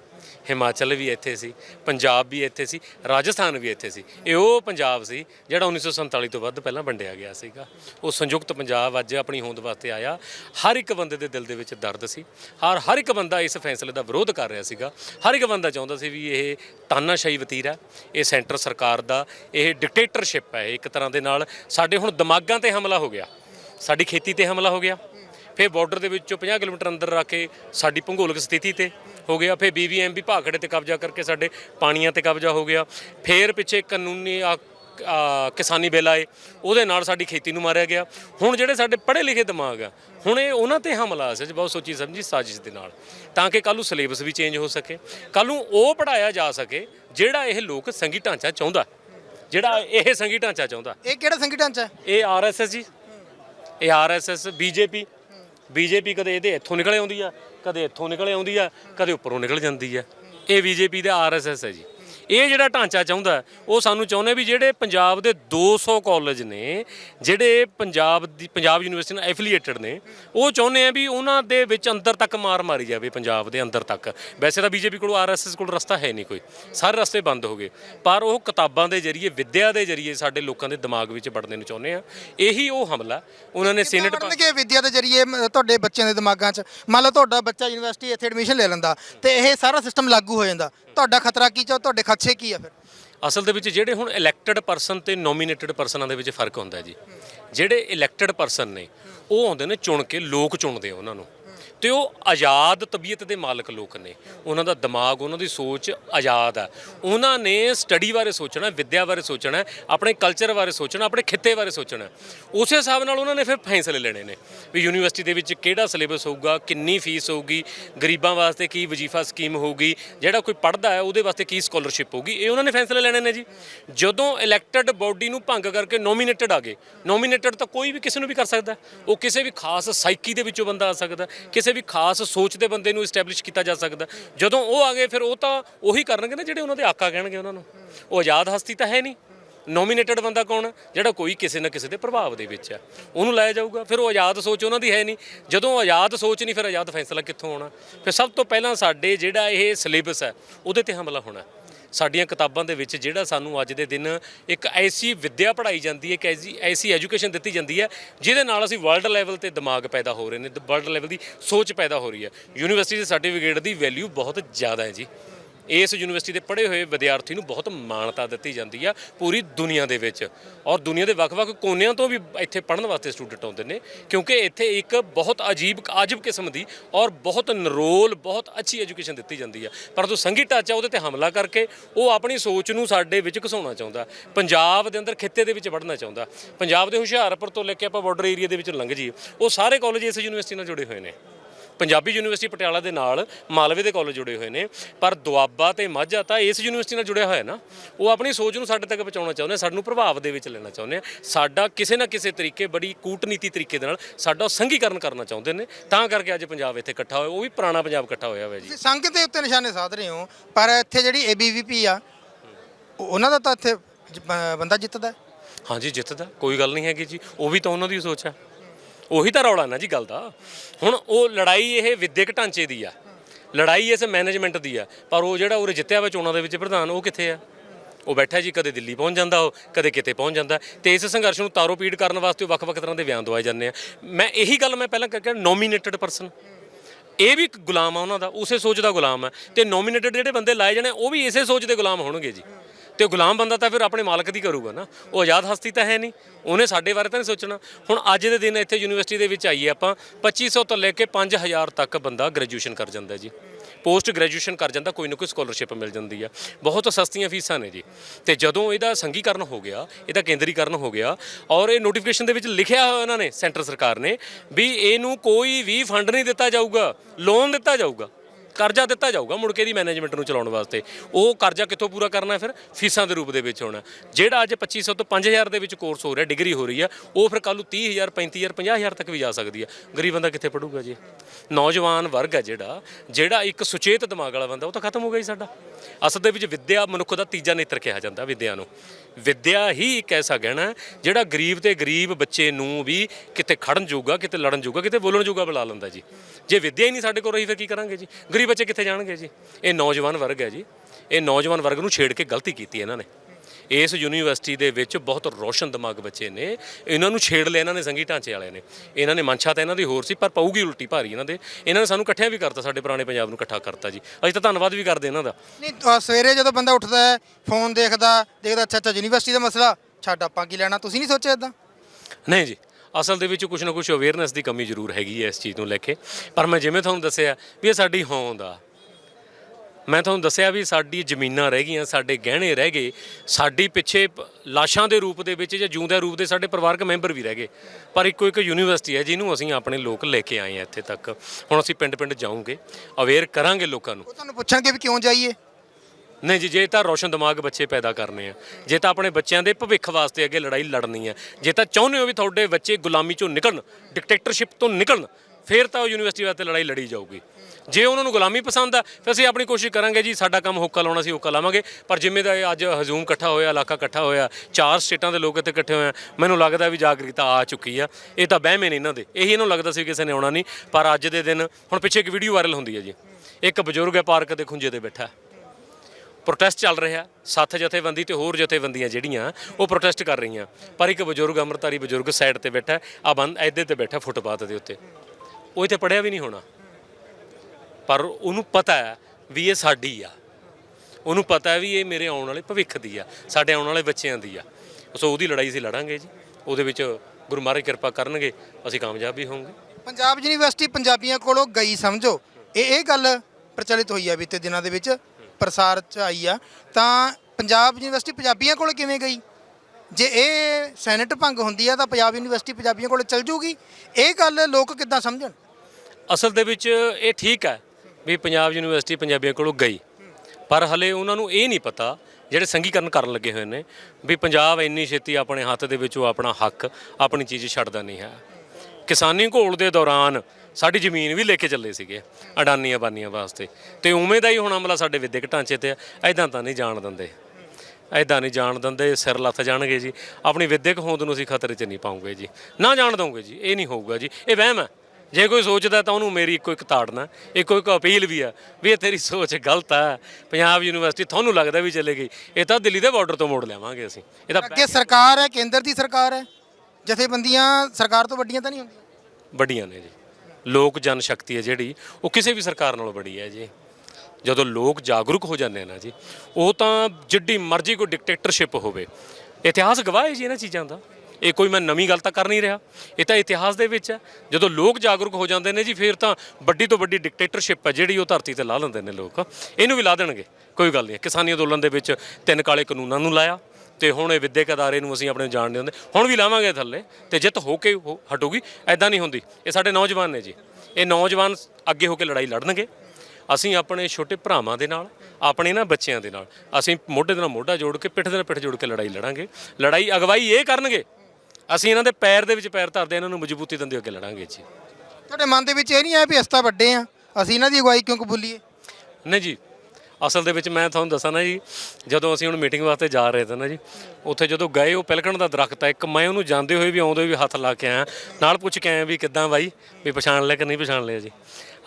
ਹਿਮਾਚਲ ਵੀ ਇੱਥੇ ਸੀ, ਪੰਜਾਬ ਵੀ ਇੱਥੇ ਸੀ, ਰਾਜਸਥਾਨ ਵੀ ਇੱਥੇ ਸੀ। ਇਹ ਉਹ ਪੰਜਾਬ ਸੀ ਜਿਹੜਾ 1947 ਤੋਂ ਵੱਧ ਪਹਿਲਾਂ ਵੰਡਿਆ ਗਿਆ ਸੀਗਾ। ਉਹ ਸੰਯੁਕਤ ਪੰਜਾਬ ਅੱਜ ਆਪਣੀ ਹੋਂਦ ਵਾਸਤੇ ਆਇਆ। ਹਰ ਇੱਕ ਬੰਦੇ ਦੇ ਦਿਲ ਦੇ ਵਿੱਚ ਦਰਦ ਸੀ। ਹਰ ਹਰ ਇੱਕ ਬੰਦਾ ਇਸ ਫੈਸਲੇ ਦਾ ਵਿਰੋਧ ਕਰ ਰਿਹਾ ਸੀਗਾ। ਹਰ ਇੱਕ ਬੰਦਾ ਚਾਹੁੰਦਾ ਸੀ ਵੀ ਇਹ ਤਾਨਾਸ਼ਾਹੀ ਵਤੀਰਾ ਇਹ ਸੈਂਟਰ ਸਰਕਾਰ ਦਾ, ਇਹ ਡਿਕਟੇਟਰਸ਼ਿਪ ਹੈ। ਇੱਕ ਤਰ੍ਹਾਂ ਦੇ ਨਾਲ ਸਾਡੇ ਹੁਣ ਦਿਮਾਗਾਂ ਤੇ ਹਮਲਾ ਹੋ ਗਿਆ। ਸਾਡੀ ਖੇਤੀ ਤੇ ਹਮਲਾ ਹੋ ਗਿਆ। ਫਿਰ ਬਾਰਡਰ ਦੇ ਵਿੱਚੋਂ 50 ਕਿਲੋਮੀਟਰ ਅੰਦਰ ਰੱਖ ਕੇ ਸਾਡੀ ਭੂਗੋਲਿਕ ਸਥਿਤੀ ਤੇ ਹੋ ਗਿਆ ਫਿਰ ਬੀਬੀਐਮਬੀ ਭਾਖੜੇ ਤੇ ਕਬਜ਼ਾ ਕਰਕੇ ਸਾਡੇ ਪਾਣੀਆਂ ਤੇ ਕਬਜ਼ਾ ਹੋ ਗਿਆ ਫਿਰ ਪਿੱਛੇ ਕਾਨੂੰਨੀ ਕਿਸਾਨੀ ਬਿੱਲ ਆਏ ਉਹਦੇ ਨਾਲ ਸਾਡੀ ਖੇਤੀ ਨੂੰ ਮਾਰਿਆ ਗਿਆ ਹੁਣ ਜਿਹੜੇ ਸਾਡੇ ਪੜ੍ਹੇ ਲਿਖੇ ਦਿਮਾਗ ਆ ਹੁਣ ਇਹ ਉਹਨਾਂ ਤੇ ਹਮਲਾ ਅਸਲ 'ਚ ਬਹੁਤ ਸੋਚੀ ਸਮਝੀ ਸਾਜ਼ਿਸ਼ ਦੇ ਨਾਲ ਤਾਂ ਕਿ ਕੱਲ ਨੂੰ ਸਿਲੇਬਸ ਵੀ ਚੇਂਜ ਹੋ ਸਕੇ ਕੱਲ ਨੂੰ ਉਹ ਪੜਾਇਆ ਜਾ ਸਕੇ ਜਿਹੜਾ ਇਹ ਲੋਕ ਸੰਗੀ ਢਾਂਚਾ ਚਾਹੁੰਦਾ ਜਿਹੜਾ ਇਹ ਸੰਗੀ ਢਾਂਚਾ ਚਾਹੁੰਦਾ ਇਹ ਕਿਹੜਾ ਸੰਗੀ ਢਾਂਚਾ? ਇਹ ਆਰਐਸਐਸ ਜੀ ਇਹ ਆਰਐਸਐਸ ਬੀਜੇਪੀ ਬੀਜੇਪੀ ਕਦੇ ਇਹਦੇ ਇੱਥੋਂ ਨਿਕਲ ਆਉਂਦੀ ਆ, ਕਦੇ ਇੱਥੋਂ ਨਿਕਲ ਆਉਂਦੀ ਆ, ਕਦੇ ਉੱਪਰੋਂ ਨਿਕਲ ਜਾਂਦੀ ਆ। ਇਹ ਬੀਜੇਪੀ ਦਾ ਆਰਐਸਐਸ ਹੈ ਜੀ। ਇਹ ਜਿਹੜਾ ਢਾਂਚਾ ਚਾਹੁੰਦਾ ਉਹ ਸਾਨੂੰ ਚਾਹੁੰਦੇ ਵੀ ਜਿਹੜੇ ਪੰਜਾਬ ਦੇ 200 ਕਾਲਜ ਨੇ, ਜਿਹੜੇ ਪੰਜਾਬ ਦੀ ਪੰਜਾਬ ਯੂਨੀਵਰਸਿਟੀ ਨਾਲ ਐਫੀਲੀਏਟਡ ਨੇ, ਉਹ ਚਾਹੁੰਦੇ ਆ ਵੀ ਉਹਨਾਂ ਦੇ ਵਿੱਚ ਅੰਦਰ ਤੱਕ ਮਾਰ ਮਾਰੀ ਜਾਵੇ, ਪੰਜਾਬ ਦੇ ਅੰਦਰ ਤੱਕ। ਵੈਸੇ ਤਾਂ ਬੀਜੇਪੀ ਕੋਲ ਆਰਐਸਐਸ ਕੋਲ ਰਸਤਾ ਹੈ ਨਹੀਂ ਕੋਈ। ਸਾਰੇ ਰਸਤੇ ਬੰਦ ਹੋ ਗਏ। ਪਰ ਉਹ ਕਿਤਾਬਾਂ ਦੇ ਜ਼ਰੀਏ, ਵਿੱਦਿਆ ਦੇ ਜ਼ਰੀਏ ਸਾਡੇ ਲੋਕਾਂ ਦੇ ਦਿਮਾਗ ਵਿੱਚ ਵੜਨੇ ਨੂੰ, ਚਾਹੁੰਦੇ ਆ। ਇਹੀ ਉਹ ਹਮਲਾ ਉਹਨਾਂ ਨੇ ਸੀਨੇਟ ਪਾ- ਕਿ ਦੇ ਜਰੀਏ ਤੁਹਾਡੇ ਬੱਚਿਆਂ ਦੇ ਦਿਮਾਗਾਂ 'ਚ। ਮੰਨ ਲਓ ਤੁਹਾਡਾ ਬੱਚਾ ਯੂਨੀਵਰਸਿਟੀ ਇੱਥੇ ਐਡਮਿਸ਼ਨ ਲੈ ਲੈਂਦਾ ਤੇ ਇਹ ਸਾਰਾ ਸਿਸਟਮ ਲਾਗੂ ਹੋ ਜਾਂਦਾ। ਤੁਹਾਡਾ ਖਤਰਾ ਕੀ ਚਾਹ? ਤੁਹਾਡੇ ਖਦਸ਼ੇ ਕੀ ਆ ਫਿਰ? ਅਸਲ ਦੇ ਵਿੱਚ ਜਿਹੜੇ ਹੁਣ ਇਲੈਕਟਡ ਪਰਸਨ ਤੇ ਨੋਮੀਨੇਟਡ ਪਰਸਨਾਂ ਦੇ ਵਿੱਚ ਫ਼ਰਕ ਹੁੰਦਾ ਹੈ ਜੀ। ਜਿਹੜੇ ਇਲੈਕਟਡ ਪਰਸਨ ਨੇ, ਉਹ ਆਉਂਦੇ ਨੇ ਚੁਣ ਕੇ, ਲੋਕ ਚੁਣਦੇ ਆ ਉਹਨਾਂ ਨੂੰ। ਤੇ ਉਹ ਆਜ਼ਾਦ ਤਬੀਅਤ ਦੇ ਮਾਲਕ ਲੋਕ ਨੇ। ਉਹਨਾਂ ਦਾ ਦਿਮਾਗ, ਉਹਨਾਂ ਦੀ ਸੋਚ ਆਜ਼ਾਦ ਆ ਉਹਨਾਂ ਨੇ ਸਟੱਡੀ ਬਾਰੇ ਸੋਚਣਾ, ਵਿੱਦਿਆ ਬਾਰੇ ਸੋਚਣਾ, ਆਪਣੇ ਕਲਚਰ ਬਾਰੇ ਸੋਚਣਾ, ਆਪਣੇ ਖਿੱਤੇ ਬਾਰੇ ਸੋਚਣਾ। ਉਸੇ ਹਿਸਾਬ ਨਾਲ ਉਹਨਾਂ ਨੇ ਫਿਰ ਫੈਸਲੇ ਲੈਣੇ ਨੇ ਵੀ ਯੂਨੀਵਰਸਿਟੀ ਦੇ ਵਿੱਚ ਕਿਹੜਾ ਸਿਲੇਬਸ ਹੋਊਗਾ, ਕਿੰਨੀ ਫੀਸ ਹੋਊਗੀ, ਗਰੀਬਾਂ ਵਾਸਤੇ ਕੀ ਵਜ਼ੀਫਾ ਸਕੀਮ ਹੋਊਗੀ, ਜਿਹੜਾ ਕੋਈ ਪੜ੍ਹਦਾ ਹੈ ਉਹਦੇ ਵਾਸਤੇ ਕੀ ਸਕਾਲਰਸ਼ਿਪ ਹੋਊਗੀ, ਇਹ ਉਹਨਾਂ ਨੇ ਫੈਸਲੇ ਲੈਣੇ ਨੇ ਜੀ। ਜਦੋਂ ਇਲੈਕਟਡ ਬਾਡੀ ਨੂੰ ਭੰਗ ਕਰਕੇ ਨੋਮੀਨੇਟਡ ਆ ਗਏ ਨੋਮੀਨੇਟਡ ਤਾਂ ਕੋਈ ਵੀ ਕਿਸੇ ਨੂੰ ਵੀ ਕਰ ਸਕਦਾ। ਉਹ ਕਿਸੇ ਵੀ ਖਾਸ ਸਾਈਕੀ ਦੇ ਵਿੱਚੋਂ ਬੰਦਾ ਆ ਸਕਦਾ, ਕਿਸੇ ਵੀ ਖਾਸ ਸੋਚ ਦੇ ਬੰਦੇ ਨੂੰ ਐਸਟੈਬਲਿਸ਼ ਕੀਤਾ ਜਾ ਸਕਦਾ। ਜਦੋਂ ਉਹ ਆ ਗਏ, ਫਿਰ ਉਹ ਤਾਂ ਉਹੀ ਕਰਨਗੇ ਨਾ ਜਿਹੜੇ ਉਹਨਾਂ ਦੇ ਆਕਾ ਕਹਿਣਗੇ ਉਹਨਾਂ ਨੂੰ। ਉਹ ਆਜ਼ਾਦ ਹਸਤੀ ਤਾਂ ਹੈ ਨਹੀਂ। ਨੋਮੀਨੇਟਡ ਬੰਦਾ ਕੌਣ? ਜਿਹੜਾ ਕੋਈ ਕਿਸੇ ਨਾ ਕਿਸੇ ਦੇ ਪ੍ਰਭਾਵ ਦੇ ਵਿੱਚ ਹੈ। ਉਹਨੂੰ ਲਾਇਆ ਜਾਊਗਾ। ਫਿਰ ਉਹ ਆਜ਼ਾਦ ਸੋਚ ਉਹਨਾਂ ਦੀ ਹੈ ਨਹੀਂ। ਜਦੋਂ ਆਜ਼ਾਦ ਸੋਚ ਨਹੀਂ, ਫਿਰ ਆਜ਼ਾਦ ਫੈਸਲਾ ਕਿੱਥੋਂ ਆਉਣਾ ਫਿਰ ਸਭ ਤੋਂ ਪਹਿਲਾਂ ਸਾਡੇ ਜਿਹੜਾ ਇਹ ਸਿਲੇਬਸ ਹੈ, ਉਹਦੇ ਤੇ ਹਮਲਾ ਹੋਣਾ। ਸਾਡੀਆਂ ਕਿਤਾਬਾਂ ਦੇ ਵਿੱਚ ਜਿਹੜਾ ਸਾਨੂੰ ਅੱਜ ਦੇ ਦਿਨ ਇੱਕ ਐਸੀ ਵਿੱਦਿਆ ਪੜ੍ਹਾਈ ਜਾਂਦੀ ਹੈ, ਇੱਕ ਐਸੀ ਐਸੀ ਐਜੂਕੇਸ਼ਨ ਦਿੱਤੀ ਜਾਂਦੀ ਹੈ, ਜਿਹਦੇ ਨਾਲ ਅਸੀਂ ਵਰਲਡ ਲੈਵਲ ਤੇ ਦਿਮਾਗ ਪੈਦਾ ਹੋ ਰਹੇ ਨੇ, ਵਰਲਡ ਲੈਵਲ ਦੀ ਸੋਚ ਪੈਦਾ ਹੋ ਰਹੀ ਹੈ। ਯੂਨੀਵਰਸਿਟੀ ਦੇ ਸਰਟੀਫਿਕੇਟ ਦੀ ਵੈਲਿਊ ਬਹੁਤ ਜ਼ਿਆਦਾ ਹੈ ਜੀ। ਇਸ ਯੂਨੀਵਰਸਿਟੀ ਦੇ ਪੜ੍ਹੇ ਹੋਏ ਵਿਦਿਆਰਥੀ ਨੂੰ ਬਹੁਤ ਮਾਨਤਾ ਦਿੱਤੀ ਜਾਂਦੀ ਆ ਪੂਰੀ ਦੁਨੀਆ ਦੇ ਵਿੱਚ। ਔਰ ਦੁਨੀਆ ਦੇ ਵੱਖ-ਵੱਖ ਕੋਨਿਆਂ ਤੋਂ ਵੀ ਇੱਥੇ ਪੜ੍ਹਨ ਵਾਸਤੇ ਸਟੂਡੈਂਟ ਆਉਂਦੇ ਨੇ, ਕਿਉਂਕਿ ਇੱਥੇ ਇੱਕ ਬਹੁਤ ਅਜੀਬ, ਅਜਬ ਕਿਸਮ ਦੀ ਔਰ ਬਹੁਤ ਨਰੋਲ, ਬਹੁਤ ਅੱਛੀ ਐਜੂਕੇਸ਼ਨ ਦਿੱਤੀ ਜਾਂਦੀ ਆ। ਪਰ ਪਰੰਤੂ ਸੰਗੀ ਆ, ਉਹਦੇ ਤੇ ਹਮਲਾ ਕਰਕੇ ਉਹ ਆਪਣੀ ਸੋਚ ਨੂੰ ਸਾਡੇ ਵਿੱਚ ਘਸਾਉਣਾ ਚਾਹੁੰਦਾ, ਪੰਜਾਬ ਦੇ ਅੰਦਰ ਖਿੱਤੇ ਦੇ ਵਿੱਚ ਵੜਨਾ ਚਾਹੁੰਦਾ। ਪੰਜਾਬ ਦੇ ਹੁਸ਼ਿਆਰਪੁਰ ਤੋਂ ਲੈ ਕੇ ਆਪਾਂ ਬਾਰਡਰ ਏਰੀਆ ਦੇ ਵਿੱਚ ਲੰਘ ਜਾਈਏ, ਉਹ ਸਾਰੇ ਕਾਲਜ ਇਸ ਯੂਨੀਵਰਸਿਟੀ ਨਾਲ ਜੁੜੇ ਹੋਏ ਨੇ। ਪੰਜਾਬੀ ਯੂਨੀਵਰਸਿਟੀ ਪਟਿਆਲਾ ਦੇ ਨਾਲ ਮਾਲਵੇ ਦੇ ਕਾਲਜ ਜੁੜੇ ਹੋਏ ਨੇ ਪਰ ਦੁਆਬਾ ਤੇ ਮਾਝਾ ਤਾਂ ਇਸ ਯੂਨੀਵਰਸਿਟੀ ਨਾਲ ਜੁੜਿਆ ਹੋਇਆ ਨਾ ਉਹ ਆਪਣੀ ਸੋਚ ਨੂੰ ਸਾਡੇ ਤੱਕ ਪਹੁੰਚਾਉਣਾ ਚਾਹੁੰਦੇ ਆ ਸਾਨੂੰ ਪ੍ਰਭਾਵ ਦੇ ਵਿੱਚ ਲੈਣਾ ਚਾਹੁੰਦੇ ਆ। ਸਾਡਾ ਕਿਸੇ ਨਾ ਕਿਸੇ ਤਰੀਕੇ ਬੜੀ ਕੂਟਨੀਤੀ ਤਰੀਕੇ ਦੇ ਨਾਲ ਸਾਡਾ ਸੰਘੀਕਰਨ ਕਰਨਾ ਚਾਹੁੰਦੇ ਨੇ ਤਾਂ ਕਰਕੇ ਅੱਜ ਪੰਜਾਬ ਇੱਥੇ ਇਕੱਠਾ ਹੋਇਆ ਉਹ ਵੀ ਪੁਰਾਣਾ ਪੰਜਾਬ ਇਕੱਠਾ ਹੋਇਆ ਹੋਇਆ ਜੀ। ਤੁਸੀਂ ਸੰਘ ਦੇ ਉੱਤੇ ਨਿਸ਼ਾਨੇ ਸਾਧ ਰਹੇ ਹੋ ਪਰ ਇੱਥੇ ਜਿਹੜੀ ਏਬੀਵੀਪੀ ਆ ਉਹ- ਉਹਨਾਂ ਦਾ ਤਾਂ ਇੱਥੇ ਜ- ਬ- ਬੰਦਾ ਜਿੱਤਦਾ ਹੈ। ਹਾਂਜੀ ਜਿੱਤਦਾ ਕੋਈ ਗੱਲ ਨਹੀਂ ਹੈਗੀ ਜੀ ਉਹ ਵੀ ਤਾਂ ਉਹਨਾਂ ਦੀ ਸੋਚ ਹੈ। ਉਹੀ ਤਾਂ ਰੌਲਾ ਨਾ ਜੀ ਗੱਲ ਦਾ। ਹੁਣ ਉਹ ਲੜਾਈ ਇਹ ਵਿਦਿਅਕ ਢਾਂਚੇ ਦੀ ਆ। ਲੜਾਈ ਇਸ ਮੈਨੇਜਮੈਂਟ ਦੀ ਆ। ਪਰ ਉਹ ਜਿਹੜਾ ਉਰੇ ਜਿੱਤਿਆ ਵਾ ਚੋਣਾਂ ਦੇ ਵਿੱਚ ਪ੍ਰਧਾਨ, ਉਹ ਕਿੱਥੇ ਆ? ਉਹ ਬੈਠਾ ਜੀ, ਕਦੇ ਦਿੱਲੀ ਪਹੁੰਚ ਜਾਂਦਾ ਉਹ, ਕਦੇ ਕਿਤੇ ਪਹੁੰਚ ਜਾਂਦਾ। ਤੇ ਇਸ ਸੰਘਰਸ਼ ਨੂੰ ਤਾਰੋ ਪੀੜ ਕਰਨ ਵਾਸਤੇ ਉਹ ਵੱਖ-ਵੱਖ ਤਰ੍ਹਾਂ ਦੇ ਬਿਆਨ ਦਵਾਏ ਜਾਂਦੇ ਆ। ਮੈਂ ਇਹੀ ਗੱਲ ਮੈਂ ਪਹਿਲਾਂ ਕਿਹਾ ਨੋਮੀਨੇਟਡ ਪਰਸਨ ਇਹ ਵੀ ਇੱਕ ਗੁਲਾਮ ਆ ਉਹਨਾਂ ਦਾ, ਉਸੇ ਸੋਚ ਦਾ ਗੁਲਾਮ ਆ। ਤੇ ਨੋਮੀਨੇਟਡ ਜਿਹੜੇ ਬੰਦੇ ਲਾਏ ਜਾਣੇ, ਉਹ ਵੀ ਇਸੇ ਸੋਚ ਦੇ ਗੁਲਾਮ ਹੋਣਗੇ ਜੀ। ਤੇ ਉਹ ਗੁਲਾਮ ਬੰਦਾ ਤਾਂ ਫਿਰ ਆਪਣੇ ਮਾਲਕ ਦੀ ਕਰੂਗਾ ਨਾ। ਉਹ ਆਜ਼ਾਦ ਹਸਤੀ ਤਾਂ ਹੈ ਨਹੀਂ। ਉਹਨੇ ਸਾਡੇ ਬਾਰੇ ਤਾਂ ਨਹੀਂ ਸੋਚਣਾ। ਹੁਣ ਅੱਜ ਦੇ ਦਿਨ ਇੱਥੇ ਯੂਨੀਵਰਸਿਟੀ ਦੇ ਵਿੱਚ ਆਈਏ ਆਪਾਂ 2500 ਤੋਂ ਲੈ ਕੇ 5000 ਤੱਕ ਬੰਦਾ ਗ੍ਰੈਜੂਏਸ਼ਨ ਕਰ ਜਾਂਦਾ ਜੀ। ਪੋਸਟ ਗ੍ਰੈਜੂਏਸ਼ਨ ਕਰ ਜਾਂਦਾ, ਕੋਈ ਨਾ ਕੋਈ ਸਕਾਲਰਸ਼ਿਪ ਮਿਲ ਜਾਂਦੀ ਆ। ਬਹੁਤ ਸਸਤੀਆਂ ਫੀਸਾਂ ਨੇ ਜੀ। ਤੇ ਜਦੋਂ ਇਹਦਾ ਸੰਘੀਕਰਨ ਹੋ ਗਿਆ, ਇਹਦਾ ਕੇਂਦਰੀਕਰਨ ਹੋ ਗਿਆ, ਔਰ ਇਹ ਨੋਟੀਫਿਕੇਸ਼ਨ ਦੇ ਵਿੱਚ ਲਿਖਿਆ ਹੋਇਆ ਉਹਨਾਂ ਨੇ, ਸੈਂਟਰ ਸਰਕਾਰ ਨੇ, ਵੀ ਇਹਨੂੰ ਕੋਈ ਵੀ ਫੰਡ ਨਹੀਂ ਦਿੱਤਾ ਜਾਊਗਾ ਲੋਨ ਦਿੱਤਾ ਜਾਊਗਾ। ਕਰਜ਼ਾ ਦਿੱਤਾ ਜਾਊਗਾ ਮੁੜ ਕੇ ਦੀ ਮੈਨੇਜਮੈਂਟ ਨੂੰ ਚਲਾਉਣ ਵਾਸਤੇ। ਉਹ ਕਰਜ਼ਾ ਕਿੱਥੋਂ ਪੂਰਾ ਕਰਨਾ ਫਿਰ? ਫੀਸਾਂ ਦੇ ਰੂਪ ਦੇ ਵਿੱਚ ਹੋਣਾ। ਜਿਹੜਾ ਅੱਜ 2500 ਤੋਂ 5000 ਦੇ ਵਿੱਚ ਕੋਰਸ ਹੋ ਰਿਹਾ ਡਿਗਰੀ ਹੋ ਰਹੀ ਆ, ਉਹ ਫਿਰ ਕੱਲ ਨੂੰ 30000 35000 50000 ਤੱਕ ਵੀ ਜਾ ਸਕਦੀ ਆ। ਗਰੀਬ ਬੰਦਾ ਕਿੱਥੇ ਪੜੂਗਾ ਜੀ? ਨੌਜਵਾਨ ਵਰਗ ਹੈ ਜਿਹੜਾ ਜਿਹੜਾ ਇੱਕ ਸੁਚੇਤ ਦਿਮਾਗ ਵਾਲਾ ਬੰਦਾ, ਉਹ ਤਾਂ ਖਤਮ ਹੋ ਗਿਆ ਜੀ ਸਾਡਾ। ਅਸਲ ਦੇ ਵਿੱਚ ਵਿੱਦਿਆ ਮਨੁੱਖ ਦਾ ਤੀਜਾ ਨੇਤਰ ਕਿਹਾ ਜਾਂਦਾ ਵਿੱਦਿਆ ਨੂੰ। ਵਿੱਦਿਆ ਹੀ ਇੱਕ ਐਸਾ ਗਹਿਣਾ ਜਿਹੜਾ ਗਰੀਬ ਤੇ ਗਰੀਬ ਬੱਚੇ ਨੂੰ ਵੀ ਕਿਤੇ ਖੜਨ ਜੂਗਾ, ਕਿਤੇ ਲੜਨ ਜੂਗਾ, ਕਿਤੇ ਬੋਲਣ ਜੂਗਾ ਬੁਲਾ ਲੈਂਦਾ ਜੀ। ਜੇ ਵਿੱਦਿਆ ਹੀ ਨਹੀਂ ਸਾਡੇ ਕੋਲ ਰਹੀ ਫਿਰ ਕੀ ਕਰਾਂਗੇ ਜੀ? ਗਰੀਬ ਬੱਚੇ ਕਿੱਥੇ ਜਾਣਗੇ ਜੀ? ਇਹ ਨੌਜਵਾਨ ਵਰਗ ਹੈ ਜੀ। ਇਹ ਨੌਜਵਾਨ ਵਰਗ ਨੂੰ ਛੇੜ ਕੇ ਗਲਤੀ ਕੀਤੀ ਇਹਨਾਂ ਨੇ। ਇਸ ਯੂਨੀਵਰਸਿਟੀ ਦੇ ਵਿੱਚ ਬਹੁਤ ਰੋਸ਼ਨ ਦਿਮਾਗ ਬੱਚੇ ਨੇ। ਇਹਨਾਂ ਨੂੰ ਛੇੜ ਲਿਆ ਇਹਨਾਂ ਨੇ ਸੰਗੀ ਢਾਂਚੇ ਵਾਲਿਆਂ ਨੇ। ਇਹਨਾਂ ਨੇ ਮਨਸ਼ਾ ਤਾਂ ਇਹਨਾਂ ਦੀ ਹੋਰ ਸੀ ਪਰ ਪਊਗੀ ਉਲਟੀ ਭਾਰੀ ਇਹਨਾਂ ਦੇ। ਇਹਨਾਂ ਨੇ ਸਾਨੂੰ ਇਕੱਠਿਆਂ ਵੀ ਕਰਤਾ ਸਾਡੇ ਪੁਰਾਣੇ ਪੰਜਾਬ ਨੂੰ ਇਕੱਠਾ ਕਰਤਾ ਜੀ। ਅਸੀਂ ਤਾਂ ਧੰਨਵਾਦ ਵੀ ਕਰਦੇ ਇਹਨਾਂ ਦਾ। ਨਹੀਂ ਅ, ਸਵੇਰੇ ਜਦੋਂ ਬੰਦਾ ਉੱਠਦਾ ਹੈ ਫੋਨ ਦੇਖਦਾ ਦੇਖਦਾ ਅੱਛਾ ਅੱਛਾ ਯੂਨੀਵਰਸਿਟੀ ਦਾ ਮਸਲਾ ਛੱਡ ਆਪਾਂ ਕੀ ਲੈਣਾ? ਤੁਸੀਂ ਨਹੀਂ ਸੋਚਿਆ ਇਦਾਂ ਨਹੀਂ ਜੀ ਅਸਲ ਦੇ ਵਿੱਚ ਕੁਝ ਨਾ ਕੁਝ ਅਵੇਅਰਨੈਸ ਦੀ ਕਮੀ ਜ਼ਰੂਰ ਹੈਗੀ ਹੈ ਇਸ ਚੀਜ਼ ਨੂੰ ਲੈ ਕੇ। ਪਰ ਮੈਂ ਜਿਵੇਂ ਤੁਹਾਨੂੰ ਦੱਸਿਆ ਵੀ ਇਹ ਸਾਡੀ ਹੋਂਦ ਆ। ਮੈਂ ਤੁਹਾਨੂੰ ਦੱਸਿਆ ਵੀ ਸਾਡੀ ਜ਼ਮੀਨਾਂ ਰਹਿ ਗਈਆਂ ਸਾਡੇ ਗਹਿਣੇ ਰਹਿ ਗਏ ਸਾਡੀ ਪਿੱਛੇ ਪ- ਲਾਸ਼ਾਂ ਦੇ ਰੂਪ ਦੇ ਵਿੱਚ ਜਾਂ ਜਿਉਂਦੇ ਰੂਪ ਦੇ ਸਾਡੇ ਪਰਿਵਾਰਕ ਮੈਂਬਰ ਵੀ ਰਹਿ ਗਏ। ਪਰ ਇੱਕੋ ਇੱਕ ਯੂਨੀਵਰਸਿਟੀ ਹੈ ਜਿਹਨੂੰ ਅਸੀਂ ਆਪਣੇ ਲੋਕ ਲੈ ਕੇ ਆਏ ਹਾਂ ਇੱਥੇ ਤੱਕ। ਹੁਣ ਅਸੀਂ ਪਿੰਡ-ਪਿੰਡ ਜਾਵਾਂਗੇ ਅਵੇਅਰ ਕਰਾਂਗੇ ਲੋਕਾਂ ਨੂੰ। ਉਹ ਤੁਹਾਨੂੰ ਪੁੱਛਣਗੇ ਵੀ ਕਿਉਂ ਜਾਈਏ? ਨਹੀਂ ਜੀ ਜੇ ਤਾਂ ਰੋਸ਼ਨ ਦਿਮਾਗ ਬੱਚੇ ਪੈਦਾ ਕਰਨੇ ਆ ਜੇ ਤਾਂ ਆਪਣੇ ਬੱਚਿਆਂ ਦੇ ਭਵਿੱਖ ਵਾਸਤੇ ਅੱਗੇ ਲੜਾਈ ਲੜਨੀ ਹੈ ਜੇ ਤਾਂ ਚਾਹੁੰਦੇ ਹੋ ਵੀ ਤੁਹਾਡੇ ਬੱਚੇ ਗੁਲਾਮੀ ਚੋਂ ਨਿਕਲਣ ਡਿਕਟੇਟਰਸ਼ਿਪ ਤੋਂ ਨਿਕਲਣ ਫਿਰ ਤਾਂ ਉਹ ਯੂਨੀਵਰਸਿਟੀ ਵਾਸਤੇ ਲੜਾਈ ਲੜੀ ਜਾਊਗੀ। ਜੇ ਉਹਨਾਂ ਨੂੰ ਗੁਲਾਮੀ ਪਸੰਦ ਆ, ਫਿਰ ਅਸੀਂ ਆਪਣੀ ਕੋਸ਼ਿਸ਼ ਕਰਾਂਗੇ ਜੀ, ਸਾਡਾ ਕੰਮ ਹੋਕਾ ਲਾਉਣਾ ਸੀ ਹੋਕਾ ਲਾਵਾਂਗੇ। ਪਰ ਜਿੰਮੇਦਾਰ ਅੱਜ ਹਜੂਮ ਇਕੱਠਾ ਹੋਇਆ, ਇਲਾਕਾ ਇਕੱਠਾ ਹੋਇਆ, ਚਾਰ ਸਟੇਟਾਂ ਦੇ ਲੋਕ ਇੱਥੇ ਇਕੱਠੇ ਹੋਏ ਆ, ਮੈਨੂੰ ਲੱਗਦਾ ਵੀ ਜਾਗਰੂਕਤਾ ਆ ਚੁੱਕੀ ਆ। ਇਹ ਤਾਂ ਵਹਿਮੇ ਨੇ ਇਹਨਾਂ ਦੇ, ਇਹੀ ਇਹਨੂੰ ਲੱਗਦਾ ਸੀ ਕਿਸੇ ਨੇ ਆਉਣਾ ਨਹੀਂ, ਪਰ ਅੱਜ ਦੇ ਦਿਨ, ਹੁਣ ਪਿੱਛੇ ਇੱਕ ਵੀਡੀਓ ਵਾਇਰਲ ਹੁੰਦੀ ਹੈ ਜੀ। ਇੱਕ ਬਜ਼ੁਰਗ ਹੈ ਪਾਰਕ ਦੇ ਖੁੰਝੇ ਤੇ ਬੈਠਾ। ਪ੍ਰੋਟੈਸਟ ਚੱਲ ਰਿਹਾ, ਸੱਤ ਜਥੇਬੰਦੀ ਤੇ ਹੋਰ ਜਥੇਬੰਦੀਆਂ ਜਿਹੜੀਆਂ, ਉਹ ਪ੍ਰੋਟੈਸਟ ਕਰ ਰਹੀਆਂ। ਪਰ ਇੱਕ ਬਜ਼ੁਰਗ, ਅੰਮ੍ਰਿਤਧਾਰੀ ਬਜ਼ੁਰਗ ਸਾਈਡ ਤੇ ਬੈਠਾ, ਆ ਬੰਦ ਐਦੇ ਤੇ ਬੈਠਾ ਫੁੱਟਪਾਥ ਦੇ ਉੱਤੇ। ਉਹ ਇੱਥੇ ਪੜਿਆ ਵੀ ਨਹੀਂ ਹੋਣਾ। ਪਰ ਉਹਨੂੰ ਪਤਾ ਹੈ ਵੀ ਇਹ ਸਾਡੀ ਆ। ਉਹਨੂੰ ਪਤਾ ਹੈ ਵੀ ਇਹ ਮੇਰੇ ਆਉਣ ਵਾਲੇ ਭਵਿੱਖ ਦੀ ਆ ਸਾਡੇ ਆਉਣ ਵਾਲੇ ਬੱਚਿਆਂ ਦੀ ਆ। ਸੋ ਉਹਦੀ ਲੜਾਈ ਅਸੀਂ ਲੜਾਂਗੇ ਜੀ। ਉਹਦੇ ਵਿੱਚ ਗੁਰੂ ਮਹਾਰਾਜ ਕਿਰਪਾ ਕਰਨਗੇ ਅਸੀਂ ਕਾਮਯਾਬ ਵੀ ਹੋਵਾਂਗੇ। ਪੰਜਾਬ ਯੂਨੀਵਰਸਿਟੀ ਪੰਜਾਬੀਆਂ ਕੋਲੋਂ ਗਈ ਸਮਝੋ। ਇਹ ਇਹ ਗੱਲ ਪ੍ਰਚਲਿਤ ਹੋਈ ਆ ਬੀਤੇ ਦਿਨਾਂ ਦੇ ਵਿੱਚ ਪ੍ਰਸਾਰ ਚ ਆਈ ਆ। ਤਾਂ ਪੰਜਾਬ ਯੂਨੀਵਰਸਿਟੀ ਪੰਜਾਬੀਆਂ ਕੋਲ ਕਿਵੇਂ ਗਈ? ਜੇ ਇਹ ਸੈਨੇਟ ਭੰਗ ਹੁੰਦੀ ਆ ਤਾਂ ਪੰਜਾਬ ਯੂਨੀਵਰਸਿਟੀ ਪੰਜਾਬੀਆਂ ਕੋਲ ਚੱਲ ਜੂਗੀ? ਇਹ ਗੱਲ ਲੋਕ ਕਿੱਦਾਂ ਸਮਝਣ? ਅਸਲ ਦੇ ਵਿੱਚ ਇਹ ਠੀਕ ਹੈ। ਵੀ ਪੰਜਾਬ ਯੂਨੀਵਰਸਿਟੀ ਪੰਜਾਬੀਆਂ ਕੋਲੋਂ ਗਈ। ਪਰ ਹਲੇ ਉਹਨਾਂ ਨੂੰ ਇਹ ਨਹੀਂ ਪਤਾ ਜਿਹੜੇ ਸੰਘੀਕਰਨ ਕਰਨ ਲੱਗੇ ਹੋਏ ਨੇ ਵੀ ਪੰਜਾਬ ਇੰਨੀ ਛੇਤੀ ਆਪਣੇ ਹੱਥ ਦੇ ਵਿੱਚੋਂ ਆਪਣਾ ਹੱਕ, ਆਪਣੀ ਚੀਜ਼ ਛੱਡਦਾ ਨਹੀਂ ਹੈ। ਕਿਸਾਨੀ ਘੋਲ ਦੇ ਦੌਰਾਨ ਸਾਡੀ ਜ਼ਮੀਨ ਵੀ ਲੈ ਕੇ ਚੱਲੇ ਸੀਗੇ ਅਡਾਨੀਆਂ ਬਾਨੀਆਂ ਵਾਸਤੇ। ਤੇ ਉਵੇਂ ਦਾ ਹੀ ਹੁਣ ਅਮਲਾ ਸਾਡੇ ਵਿਦਿਅਕ ਢਾਂਚੇ ਤੇ ਐਦਾਂ ਤਾਂ ਨਹੀਂ ਜਾਣ ਦਿੰਦੇ। ਐਦਾਂ ਨਹੀਂ ਜਾਣ ਦਿੰਦੇ, ਸਿਰ ਲੱਥ ਜਾਣਗੇ ਜੀ। ਆਪਣੀ ਵਿਦਿਅਕ ਹੋਂਦ ਨੂੰ ਅਸੀਂ ਖਤਰੇ 'ਚ ਨਹੀਂ ਪਾਉਂਗੇ ਜੀ। ਨਾ ਜਾਣ ਦਵਾਂਗੇ ਜੀ, ਇਹ ਨਹੀਂ ਹੋਊਗਾ ਜੀ। ਇਹ ਵਹਿਮ ਹੈ। ਜੇ ਕੋਈ ਸੋਚਦਾ ਤਾਂ ਉਹਨੂੰ ਮੇਰੀ ਇੱਕੋ ਇੱਕ ਤਾੜਨਾ ਇੱਕੋ ਇੱਕ ਅਪੀਲ ਵੀ ਆ ਵੀ ਇਹ ਤੇਰੀ ਸੋਚ ਗਲਤ ਹੈ। ਪੰਜਾਬ ਯੂਨੀਵਰਸਿਟੀ ਤੁਹਾਨੂੰ ਲੱਗਦਾ ਵੀ ਚਲੇਗੀ ਇਹ ਤਾਂ ਦਿੱਲੀ ਦੇ ਬਾਰਡਰ ਤੋਂ ਮੋੜ ਲਿਆਵਾਂਗੇ ਅਸੀਂ। ਇਹ ਤਾਂ ਅੱਗੇ ਸਰਕਾਰ ਹੈ ਕੇਂਦਰ ਦੀ ਸਰਕਾਰ ਹੈ। ਜਥੇਬੰਦੀਆਂ ਸਰਕਾਰ ਤੋਂ ਵੱਡੀਆਂ ਤਾਂ ਨਹੀਂ ਹੁੰਦੀਆਂ। ਵੱਡੀਆਂ ਨੇ ਜੀ। ਲੋਕ ਜਨ ਸ਼ਕਤੀ ਹੈ ਜਿਹੜੀ ਉਹ ਕਿਸੇ ਵੀ ਸਰਕਾਰ ਨਾਲੋਂ ਬੜੀ ਹੈ ਜੀ। ਜਦੋਂ ਲੋਕ ਜਾਗਰੂਕ ਹੋ ਜਾਂਦੇ ਆ ਨਾ ਜੀ ਉਹ ਤਾਂ ਜਿੱਡੀ ਮਰਜ਼ੀ ਕੋਈ ਡਿਕਟੇਟਰਸ਼ਿਪ ਹੋਵੇ। ਇਤਿਹਾਸ ਗਵਾਹ ਹੈ ਜੀ ਇਹਨਾਂ ਚੀਜ਼ਾਂ ਦਾ। ਇਹ ਕੋਈ ਮੈਂ ਨਵੀਂ ਗੱਲ ਤਾਂ ਕਰ ਨਹੀਂ ਰਿਹਾ। ਇਹ ਤਾਂ ਇਤਿਹਾਸ ਦੇ ਵਿੱਚ ਹੈ। ਜਦੋਂ ਲੋਕ ਜਾਗਰੂਕ ਹੋ ਜਾਂਦੇ ਨੇ ਜੀ, ਫਿਰ ਤਾਂ ਵੱਡੀ ਤੋਂ ਵੱਡੀ ਡਿਕਟੇਟਰਸ਼ਿਪ ਹੈ ਜਿਹੜੀ ਉਹ ਧਰਤੀ ਤੇ ਲਾ ਲੈਂਦੇ ਨੇ ਲੋਕ। ਇਹਨੂੰ ਵੀ ਲਾ ਦੇਣਗੇ, ਕੋਈ ਗੱਲ ਨਹੀਂ। ਕਿਸਾਨੀ ਅੰਦੋਲਨ ਦੇ ਵਿੱਚ ਤਿੰਨ ਕਾਲੇ ਕਾਨੂੰਨਾਂ ਨੂੰ ਲਾਇਆ ਤੇ ਹੁਣ ਇਹ ਵਿਦਿਅਕ ਅਦਾਰੇ ਨੂੰ ਅਸੀਂ ਆਪਣੇ ਜਾਣਦੇ ਹੁੰਦੇ। ਹੁਣ ਵੀ ਲਾਵਾਂਗੇ ਥੱਲੇ ਤੇ ਜਿੱਤ ਹੋ ਕੇ ਹੋ- ਹਟੂਗੀ ਐਦਾਂ ਨਹੀਂ ਹੁੰਦੀ। ਇਹ ਸਾਡੇ ਨੌਜਵਾਨ ਨੇ ਜੀ। ਇਹ ਨੌਜਵਾਨ ਅੱਗੇ ਹੋ ਕੇ ਲੜਾਈ ਲੜਨਗੇ। ਅਸੀਂ ਆਪਣੇ ਛੋਟੇ ਭਰਾਵਾਂ ਦੇ ਨਾਲ, ਆਪਣੇ ਨਾ ਬੱਚਿਆਂ ਦੇ ਨਾਲ, ਅਸੀਂ ਮੋਢੇ ਦੇ ਨਾਲ ਮੋਢਾ ਜੋੜ ਕੇ ਪਿੱਠ ਦੇ ਨਾਲ ਪਿੱਠ ਜੋੜ ਕੇ ਲੜਾਈ ਲੜਾਂਗੇ। ਲੜਾਈ ਅਗਵਾਈ ਇਹ ਕਰਨਗੇ ਅਸੀਂ ਇਹਨਾਂ ਦੇ ਪੈਰ ਦੇ ਵਿੱਚ ਪੈਰ ਧਰਦੇ ਇਹਨਾਂ ਨੂੰ ਮਜ਼ਬੂਤੀ ਦਿੰਦੇ ਅੱਗੇ ਲੜਾਂਗੇ ਜੀ। ਤੁਹਾਡੇ ਮਨ ਦੇ ਵਿੱਚ ਇਹ ਨਹੀਂ ਆਇਆ ਵੀ ਅਸੀਂ ਤਾਂ ਵੱਡੇ ਆ ਅਸੀਂ ਇਹਨਾਂ ਦੀ ਅਗਵਾਈ ਕਿਉਂ ਕਬੂਲੀਏ? ਨਹੀਂ ਜੀ ਅਸਲ ਦੇ ਵਿੱਚ ਮੈਂ ਤੁਹਾਨੂੰ ਦੱਸਾਂ ਨਾ ਜੀ ਜਦੋਂ ਅਸੀਂ ਹੁਣ ਮੀਟਿੰਗ ਵਾਸਤੇ ਜਾ ਰਹੇ ਸੀ ਨਾ ਜੀ ਉੱਥੇ ਜਦੋਂ ਗਏ ਉਹ ਪਿਲਕਣ ਦਾ ਦਰਖਤ ਹੈ ਇੱਕ ਮੈਂ ਉਹਨੂੰ ਜਾਂਦੇ ਹੋਏ ਵੀ ਆਉਂਦੇ ਵੀ ਹੱਥ ਲਾ ਕੇ ਆਇਆ ਨਾਲ ਪੁੱਛ ਕੇ ਆਇਆ ਵੀ ਕਿੱਦਾਂ ਬਾਈ ਵੀ ਪਛਾਣ ਲਿਆ ਕਿ ਨਹੀਂ ਪਛਾਣ ਲਿਆ ਜੀ।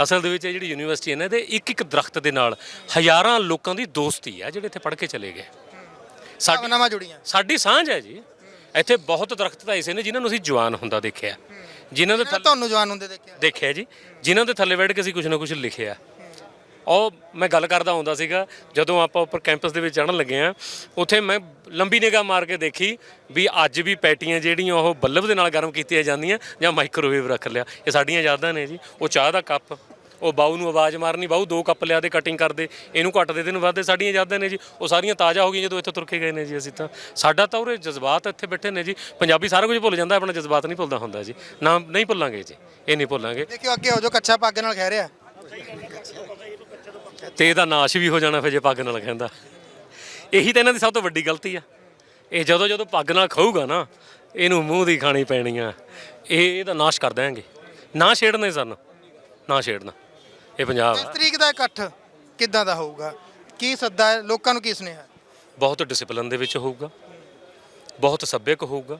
ਅਸਲ ਦੇ ਵਿੱਚ ਇਹ ਜਿਹੜੀ ਯੂਨੀਵਰਸਿਟੀ ਹੈ ਨਾ ਇਹਦੇ ਇੱਕ ਇੱਕ ਦਰਖਤ ਦੇ ਨਾਲ ਹਜ਼ਾਰਾਂ ਲੋਕਾਂ ਦੀ ਦੋਸਤੀ ਹੈ ਜਿਹੜੇ ਇੱਥੇ ਪੜ੍ਹ ਕੇ ਚਲੇ ਗਏ। ਸਾਡੀ ਭਾਵਨਾਵਾਂ ਜੁੜੀਆਂ। ਸਾਡੀ ਸਾਂਝ ਹੈ ਜੀ। ਇੱਥੇ ਬਹੁਤ ਦਰਖਤ ਤਾਂ ਐਸੇ ਨੇ ਜਿਨ੍ਹਾਂ ਨੂੰ ਅਸੀਂ ਜਵਾਨ ਹੁੰਦਾ ਦੇਖਿਆ। ਜਿਨ੍ਹਾਂ ਦੇ ਥੱਲੇ ਤੁਹਾਨੂੰ ਜਵਾਨ ਹੁੰਦੇ ਦੇਖਿਆ। ਦੇਖਿਆ ਜੀ। ਜਿਨ੍ਹਾਂ ਦੇ ਥੱਲੇ ਬੈਠ ਕੇ ਅਸੀਂ ਕੁਝ ਨਾ ਕੁਝ ਲਿਖਿਆ। ਉਹ ਮੈਂ ਗੱਲ ਕਰਦਾ ਹੁੰਦਾ ਸੀਗਾ ਜਦੋਂ ਆਪਾਂ ਉੱਪਰ ਕੈਂਪਸ ਦੇ ਵਿੱਚ ਚੜ੍ਹਨ ਲੱਗੇ ਆ ਉੱਥੇ ਮੈਂ ਲੰਬੀ ਨਿਗਾਹ ਮਾਰ ਕੇ ਦੇਖੀ ਵੀ ਅੱਜ ਵੀ ਪੈਟੀਆਂ ਜਿਹੜੀਆਂ ਉਹ ਬੱਲਬ ਦੇ ਨਾਲ ਗਰਮ ਕੀਤੀਆਂ ਜਾਂਦੀਆਂ ਜਾਂ ਮਾਈਕ੍ਰੋਵੇਵ ਰੱਖ ਲਿਆ। ਇਹ ਸਾਡੀਆਂ ਯਾਦਾਂ ਨੇ ਜੀ। ਉਹ ਚਾਹ ਦਾ ਕੱਪ। ਉਹ ਬਾਊ ਨੂੰ ਆਵਾਜ਼ ਮਾਰਨੀ ਬਾਊ ਦੋ ਕੱਪ ਲਿਆ ਦੇ ਕਟਿੰਗ ਕਰਦੇ ਇਹਨੂੰ ਘੱਟ ਦੇ ਦੇਣ ਵਾਦੇ ਸਾਡੀਆਂ ਯਾਦਾਂ ਨੇ ਜੀ। ਉਹ ਸਾਰੀਆਂ ਤਾਜ਼ਾ ਹੋ ਗਈਆਂ ਜਦੋਂ ਇੱਥੇ ਤੁਰ ਕੇ ਗਏ ਨੇ ਜੀ ਅਸੀਂ ਤਾਂ। ਸਾਡਾ ਤਾਂ ਉਰੇ ਜਜ਼ਬਾਤ ਇੱਥੇ ਬੈਠੇ ਨੇ ਜੀ। ਪੰਜਾਬੀ ਸਾਰਾ ਕੁਝ ਭੁੱਲ ਜਾਂਦਾ ਆਪਣਾ ਜਜ਼ਬਾਤ ਨਹੀਂ ਭੁੱਲਦਾ ਹੁੰਦਾ ਜੀ। ਨਾ ਨਹੀਂ ਭੁੱਲਾਂਗੇ ਜੀ। ਇਹ ਨਹੀਂ ਭੁੱਲਾਂਗੇ। ਦੇਖਿਓ ਅੱਗੇ ਹੋ ਜੋ ਕੱਚਾ ਪੱਗ ਨਾਲ ਖਹਿ ਰਿਹਾ। ਤੇ ਇਹਦਾ ਨਾਸ਼ ਵੀ ਹੋ ਜਾਣਾ ਫਿਰ ਜੇ ਪੱਗ ਨਾਲ ਕਹਿੰਦਾ। ਇਹੀ ਤਾਂ ਇਹਨਾਂ ਦੀ ਸਭ ਤੋਂ ਵੱਡੀ ਗਲਤੀ ਆ। ਇਹ ਜਦੋਂ ਜਦੋਂ ਪੱਗ ਨਾਲ ਖਾਊਗਾ ਨਾ ਇਹਨੂੰ ਮੂੰਹ ਦੀ ਖਾਣੀ ਪੈਣੀ ਆ। ਇਹ ਇਹਦਾ ਨਾਸ਼ ਕਰ ਦੇਣਗੇ ਨਾ ਛੇੜਨੇ ਸਾਨੂੰ। ਨਾ ਛੇੜਨਾ। ਇਹ ਪੰਜਾਬ ਇਸ ਆ ਤਰੀਕ ਦਾ ਇਕੱਠ ਕਿੱਦਾਂ ਦਾ ਹੋਊਗਾ? ਕੀ ਸੱਦਾ ਹੈ? ਲੋਕਾਂ ਨੂੰ ਕੀ ਸੁਨੇਹਾ ਹੈ? ਬਹੁਤ ਡਿਸਪਲਿਨ ਦੇ ਵਿੱਚ ਹੋਊਗਾ। ਬਹੁਤ ਸੱਭਿਅਕ ਹੋਊਗਾ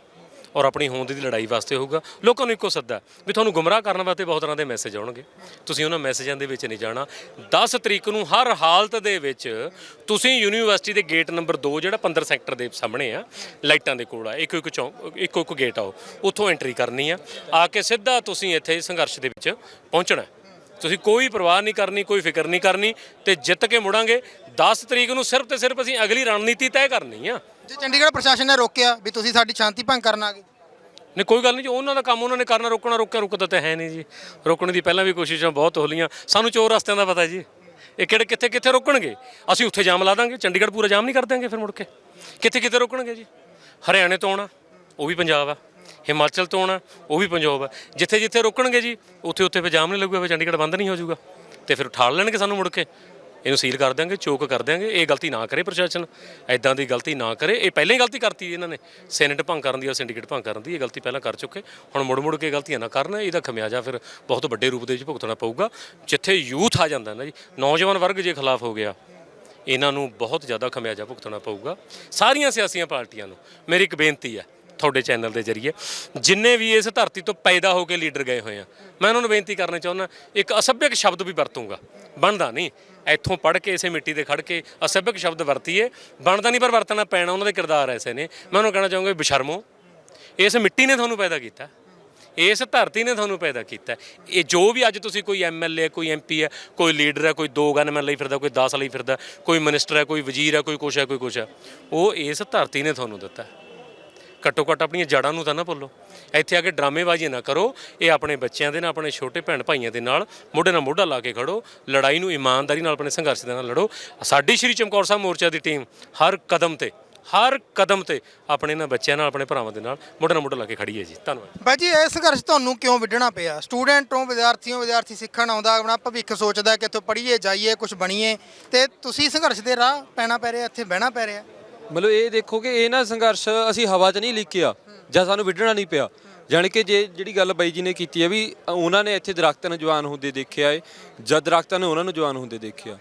ਔਰ ਆਪਣੀ ਹੋਂਦ ਦੀ ਲੜਾਈ ਵਾਸਤੇ ਹੋਊਗਾ। ਲੋਕਾਂ ਨੂੰ ਇੱਕੋ ਸੱਦਾ ਵੀ ਤੁਹਾਨੂੰ ਗੁੰਮਰਾਹ ਕਰਨ ਵਾਸਤੇ ਬਹੁਤ ਤਰ੍ਹਾਂ ਦੇ ਮੈਸੇਜ ਆਉਣਗੇ। ਤੁਸੀਂ ਉਹਨਾਂ ਮੈਸੇਜਾਂ ਦੇ ਵਿੱਚ ਨਹੀਂ ਜਾਣਾ। 10 ਤਰੀਕ ਨੂੰ ਹਰ ਹਾਲਤ ਦੇ ਵਿੱਚ ਤੁਸੀਂ ਯੂਨੀਵਰਸਿਟੀ ਦੇ ਗੇਟ ਨੰਬਰ 2 ਜਿਹੜਾ 15 ਸੈਕਟਰ ਦੇ ਸਾਹਮਣੇ ਆ ਲਾਈਟਾਂ ਦੇ ਕੋਲ ਆ ਇੱਕੋ ਇੱਕ ਚੌਂਕ ਇੱਕੋ ਇੱਕ ਗੇਟ ਆਓ ਉੱਥੋਂ ਐਂਟਰੀ ਕਰਨੀ ਆ। ਆ ਕੇ ਸਿੱਧਾ ਤੁਸੀਂ ਇੱਥੇ ਸੰਘਰਸ਼ ਦੇ ਵਿੱਚ ਪਹੁੰਚਣਾ ਤੁਸੀਂ ਕੋਈ ਪਰਵਾਹ ਨਹੀਂ ਕਰਨੀ ਕੋਈ ਫਿਕਰ ਨਹੀਂ ਕਰਨੀ ਤੇ ਜਿੱਤ ਕੇ ਮੁੜਾਂਗੇ। 10 ਤਰੀਕ ਨੂੰ ਸਿਰਫ ਤੇ ਸਿਰਫ ਅਸੀਂ ਅਗਲੀ ਰਣਨੀਤੀ ਤੈਅ ਕਰਨੀ ਆ। ਜੇ ਚੰਡੀਗੜ੍ਹ ਪ੍ਰਸ਼ਾਸਨ ਨੇ ਰੋਕਿਆ ਵੀ ਤੁਸੀਂ ਸਾਡੀ ਸ਼ਾਂਤੀ ਭੰਗ ਕਰਨ ਆ ਗਏ ਨਹੀਂ ਕੋਈ ਗੱਲ ਨਹੀਂ ਜੀ ਉਹਨਾਂ ਦਾ ਕੰਮ ਉਹਨਾਂ ਨੇ ਕਰਨਾ ਰੋਕਣਾ ਰੋਕਿਆ ਰੁਕਦਾ ਤਾਂ ਹੈ ਨਹੀਂ ਜੀ। ਰੋਕਣ ਦੀ ਪਹਿਲਾਂ ਵੀ ਕੋਸ਼ਿਸ਼ਾਂ ਬਹੁਤ ਹੋ ਲਈਆਂ ਸਾਨੂੰ ਚੋਰ ਰਸਤਿਆਂ ਦਾ ਪਤਾ ਜੀ। ਇਹ ਕਿਹੜੇ ਕਿੱਥੇ ਕਿੱਥੇ ਰੋਕਣਗੇ? ਅਸੀਂ ਉੱਥੇ ਜਾਮ ਲਾ ਦਾਂਗੇ ਚੰਡੀਗੜ੍ਹ ਪੂਰਾ ਜਾਮ ਨਹੀਂ ਕਰ ਦਾਂਗੇ ਫਿਰ ਮੁੜ ਕੇ। ਕਿੱਥੇ ਕਿੱਥੇ ਰੋਕਣਗੇ ਜੀ? ਹਰਿਆਣੇ ਤੋਂ ਆਉਣਾ ਉਹ ਵੀ ਪੰਜਾਬ ਆ। ਹਿਮਾਚਲ ਤੋਂ ਆਉਣਾ, ਉਹ ਵੀ ਪੰਜਾਬ ਆ ਜਿੱਥੇ ਜਿੱਥੇ ਰੁਕਣਗੇ ਜੀ, ਉੱਥੇ ਉੱਥੇ ਫਿਰ ਜਾਮ ਨਹੀਂ ਲੱਗੂਗਾ, ਫਿਰ ਚੰਡੀਗੜ੍ਹ ਬੰਦ ਨਹੀਂ ਹੋ ਜਾਊਗਾ। ਤੇ ਫਿਰ ਉਠਾਲ ਲੈਣਗੇ ਸਾਨੂੰ ਮੁੜ ਕੇ। ਇਹਨੂੰ ਸੀਲ ਕਰ ਦਿਆਂਗੇ, ਚੋਕ ਕਰ ਦਿਆਂਗੇ। ਇਹ ਗਲਤੀ ਨਾ ਕਰੇ ਪ੍ਰਸ਼ਾਸਨ। ਐਦਾਂ ਦੀ ਗਲਤੀ ਨਾ ਕਰੇ। ਇਹ ਪਹਿਲਾਂ ਹੀ ਗਲਤੀ ਕਰਤੀ ਇਹਨਾਂ ਨੇ। ਸੈਨੇਟ ਭੰਗ ਕਰਨ ਦੀ ਆ ਸਿੰਡੀਕੇਟ ਭੰਗ ਕਰਨ ਦੀ ਇਹ ਗਲਤੀ ਪਹਿਲਾਂ ਕਰ ਚੁੱਕੇ। ਹੁਣ ਮੁੜ ਮੁੜ ਕੇ ਗਲਤੀਆਂ ਨਾ ਕਰਨ। ਇਹਦਾ ਖਮਿਆਜਾ ਫਿਰ ਬਹੁਤ ਵੱਡੇ ਰੂਪ ਦੇ ਵਿੱਚ ਭੁਗਤਣਾ ਪਊਗਾ। ਜਿੱਥੇ ਯੂਥ ਆ ਜਾਂਦਾ ਨਾ ਜੀ, ਨੌਜਵਾਨ ਵਰਗ ਜੇ ਖਿਲਾਫ ਹੋ ਗਿਆ, ਇਹਨਾਂ ਨੂੰ ਬਹੁਤ ਜ਼ਿਆਦਾ ਖਮਿਆਜਾ ਭੁਗਤਣਾ ਪਊਗਾ। ਸਾਰੀਆਂ ਸਿਆਸੀਆਂ ਪਾਰਟੀਆਂ ਨੂੰ ਮੇਰੀ ਇੱਕ ਬੇਨਤੀ ਹੈ ਤੁਹਾਡੇ ਚੈਨਲ ਦੇ ਜ਼ਰੀਏ, ਜਿੰਨੇ ਵੀ ਇਸ ਧਰਤੀ ਤੋਂ ਪੈਦਾ ਹੋ ਕੇ ਲੀਡਰ ਗਏ ਹੋਏ ਆ, ਮੈਂ ਉਹਨਾਂ ਨੂੰ ਬੇਨਤੀ ਕਰਨਾ ਚਾਹੁੰਦਾ, ਇੱਕ ਅਸਭਿਅਕ ਸ਼ਬਦ ਵੀ ਵਰਤੂੰਗਾ, ਬਣਦਾ ਨਹੀਂ, ਇੱਥੋਂ ਪੜ੍ਹ ਕੇ, ਇਸੇ ਮਿੱਟੀ ਤੇ ਖੜ ਕੇ ਅਸਭਿਅਕ ਸ਼ਬਦ ਵਰਤੀਏ, ਬਣਦਾ ਨਹੀਂ ਪਰ ਵਰਤਣਾ ਪੈਣਾ, ਉਹਨਾਂ ਦੇ ਕਿਰਦਾਰ ਐਸੇ ਨੇ, ਮੈਂ ਉਹਨੂੰ ਕਹਿਣਾ ਚਾਹੂੰਗਾ ਬਿਸ਼ਰਮੋ, ਇਸ ਮਿੱਟੀ ਨੇ ਤੁਹਾਨੂੰ ਪੈਦਾ ਕੀਤਾ, ਇਸ ਧਰਤੀ ਨੇ ਤੁਹਾਨੂੰ ਪੈਦਾ ਕੀਤਾ, ਇਹ ਜੋ ਵੀ ਅੱਜ ਤੁਸੀਂ ਕੋਈ ਐਮਐਲਏ ਕੋਈ ਐਮਪੀ ਹੈ, ਕੋਈ ਲੀਡਰ ਹੈ, ਕੋਈ ਦੋ ਗਨਮੈਨ ਲਈ ਫਿਰਦਾ, ਕੋਈ 10 ਲਈ ਫਿਰਦਾ, ਕੋਈ ਮਿਨਿਸਟਰ ਹੈ, ਕੋਈ ਵਜ਼ੀਰ ਹੈ, ਕੋਈ ਕੁਛ ਹੈ, ਕੋਈ ਕੁਛ ਹੈ, ਉਹ ਇਸ ਧਰਤੀ ਨੇ ਤੁਹਾਨੂੰ ਦਿੱਤਾ। ਘੱਟੋ ਘੱਟ ਆਪਣੀਆਂ ਜੜਾਂ ਨੂੰ ਤਾਂ ਨਾ ਭੁੱਲੋ। ਇੱਥੇ ਆ ਕੇ ਡਰਾਮੇਬਾਜ਼ੀ ਨਾ ਕਰੋ। ਇਹ ਆਪਣੇ ਬੱਚਿਆਂ ਦੇ ਨਾਲ, ਆਪਣੇ ਛੋਟੇ ਭੈਣ ਭਾਈਆਂ ਦੇ ਨਾਲ ਮੋਢੇ ਨਾਲ ਮੋਢਾ ਲਾ ਕੇ ਖੜੋ। ਲੜਾਈ ਨੂੰ ਇਮਾਨਦਾਰੀ ਨਾਲ, ਆਪਣੇ ਸੰਘਰਸ਼ ਦੇ ਨਾਲ ਲੜੋ। ਸਾਡੀ ਸ਼੍ਰੀ ਚਮਕੌਰ ਸਾਹਿਬ ਮੋਰਚਾ ਦੀ ਟੀਮ ਹਰ ਕਦਮ ਤੇ, ਹਰ ਕਦਮ ਤੇ ਆਪਣੇ ਇਹਨਾਂ ਬੱਚਿਆਂ ਨਾਲ, ਆਪਣੇ ਭਰਾਵਾਂ ਦੇ ਨਾਲ ਮੋਢੇ ਨਾਲ ਮੋਢਾ ਲਾ ਕੇ ਖੜੀ ਹੈ ਜੀ। ਧੰਨਵਾਦ। ਬਾਈ ਜੀ, ਇਹ ਸੰਘਰਸ਼ ਤੁਹਾਨੂੰ ਕਿਉਂ ਵਿੱਢਣਾ ਪਿਆ? ਸਟੂਡੈਂਟੋਂ ਵਿਦਿਆਰਥੀਆਂ ਵਿਦਿਆਰਥੀ ਸਿੱਖਣ ਆਉਂਦਾ, ਆਪਣਾ ਭਵਿੱਖ ਸੋਚਦਾ ਕਿ ਇੱਥੋਂ ਪੜ੍ਹੀਏ, ਜਾਈਏ ਕੁਝ ਬਣੀਏ ਤੇ ਤੁਸੀਂ ਸੰਘਰਸ਼ ਦੇ ਰਾਹ ਪੈਣਾ ਪੈ ਰਿਹਾ, ਇੱਥੇ ਬਹਿਣਾ ਪੈ ਰਿਹਾ। ਮਤਲਬ ਇਹ ਦੇਖੋ ਕਿ ਇਹ ਨਾ ਸੰਘਰਸ਼ ਅਸੀਂ ਹਵਾ 'ਚ ਨਹੀਂ ਲਿਖਿਆ ਜਾਂ ਸਾਨੂੰ ਵਿੱਢਣਾ ਨਹੀਂ ਪਿਆ। ਜਾਣੀ ਕਿ ਜੇ ਜਿਹੜੀ ਗੱਲ ਬਾਈ ਜੀ ਨੇ ਕੀਤੀ ਹੈ ਵੀ ਉਹਨਾਂ ਨੇ ਇੱਥੇ ਦਰਖਤਾਂ ਨੂੰ ਜਵਾਨ ਹੁੰਦੇ ਦੇਖਿਆ ਏ ਜਦ ਦਰਖਤਾਂ ਨੇ ਉਹਨਾਂ ਨੂੰ ਜਵਾਨ ਹੁੰਦੇ ਦੇਖਿਆ।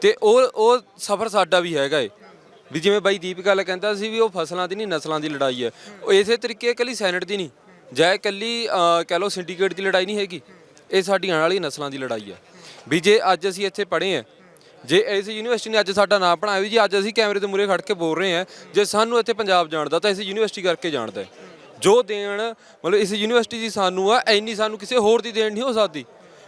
ਤੇ ਉਹ ਉਹ ਸਫ਼ਰ ਸਾਡਾ ਵੀ ਹੈਗਾ ਏ। ਵੀ ਜਿਵੇਂ ਬਾਈ ਦੀਪ ਗੱਲ ਕਹਿੰਦਾ ਸੀ ਵੀ ਉਹ ਫਸਲਾਂ ਦੀ ਨਹੀਂ ਨਸਲਾਂ ਦੀ ਲੜਾਈ ਹੈ। ਉਹ ਇਸੇ ਤਰੀਕੇ ਇਕੱਲੀ ਸੈਨੇਟ ਦੀ ਨਹੀਂ ਜਾਂ ਇਕੱਲੀ ਅਹ, ਕਹਿ ਲਓ ਸਿੰਡੀਕੇਟ ਦੀ ਲੜਾਈ ਨਹੀਂ ਹੈਗੀ। ਇਹ ਸਾਡੀ ਆਉਣ ਵਾਲੀ ਨਸਲਾਂ ਦੀ ਲੜਾਈ ਹੈ। ਵੀ ਜੇ ਅੱਜ ਅਸੀਂ ਇੱਥੇ ਪੜ੍ਹੇ ਹਾਂ ਜੇ ਇਸ ਯੂਨੀਵਰਸਿਟੀ ਨੇ ਅੱਜ ਸਾਡਾ ਨਾਮ ਬਣਾਇਆ ਵੀ ਜੀ, ਅੱਜ ਅਸੀਂ ਕੈਮਰੇ ਦੇ ਮੂਹਰੇ ਖੜ ਕੇ ਬੋਲ ਰਹੇ ਹਾਂ, ਜੇ ਸਾਨੂੰ ਇੱਥੇ ਪੰਜਾਬ ਜਾਣਦਾ ਤਾਂ ਇਸ ਯੂਨੀਵਰਸਿਟੀ ਕਰਕੇ ਜਾਣਦਾ ਹੈ। ਜੋ ਦੇਣ, ਮਤਲਬ ਇਸ ਯੂਨੀਵਰਸਿਟੀ ਦੀ ਸਾਨੂੰ ਆ, ਇੰਨੀ ਸਾਨੂੰ ਕਿਸੇ ਹੋਰ ਦੀ ਦੇਣ ਨਹੀਂ ਹੋ ਸਕਦੀ।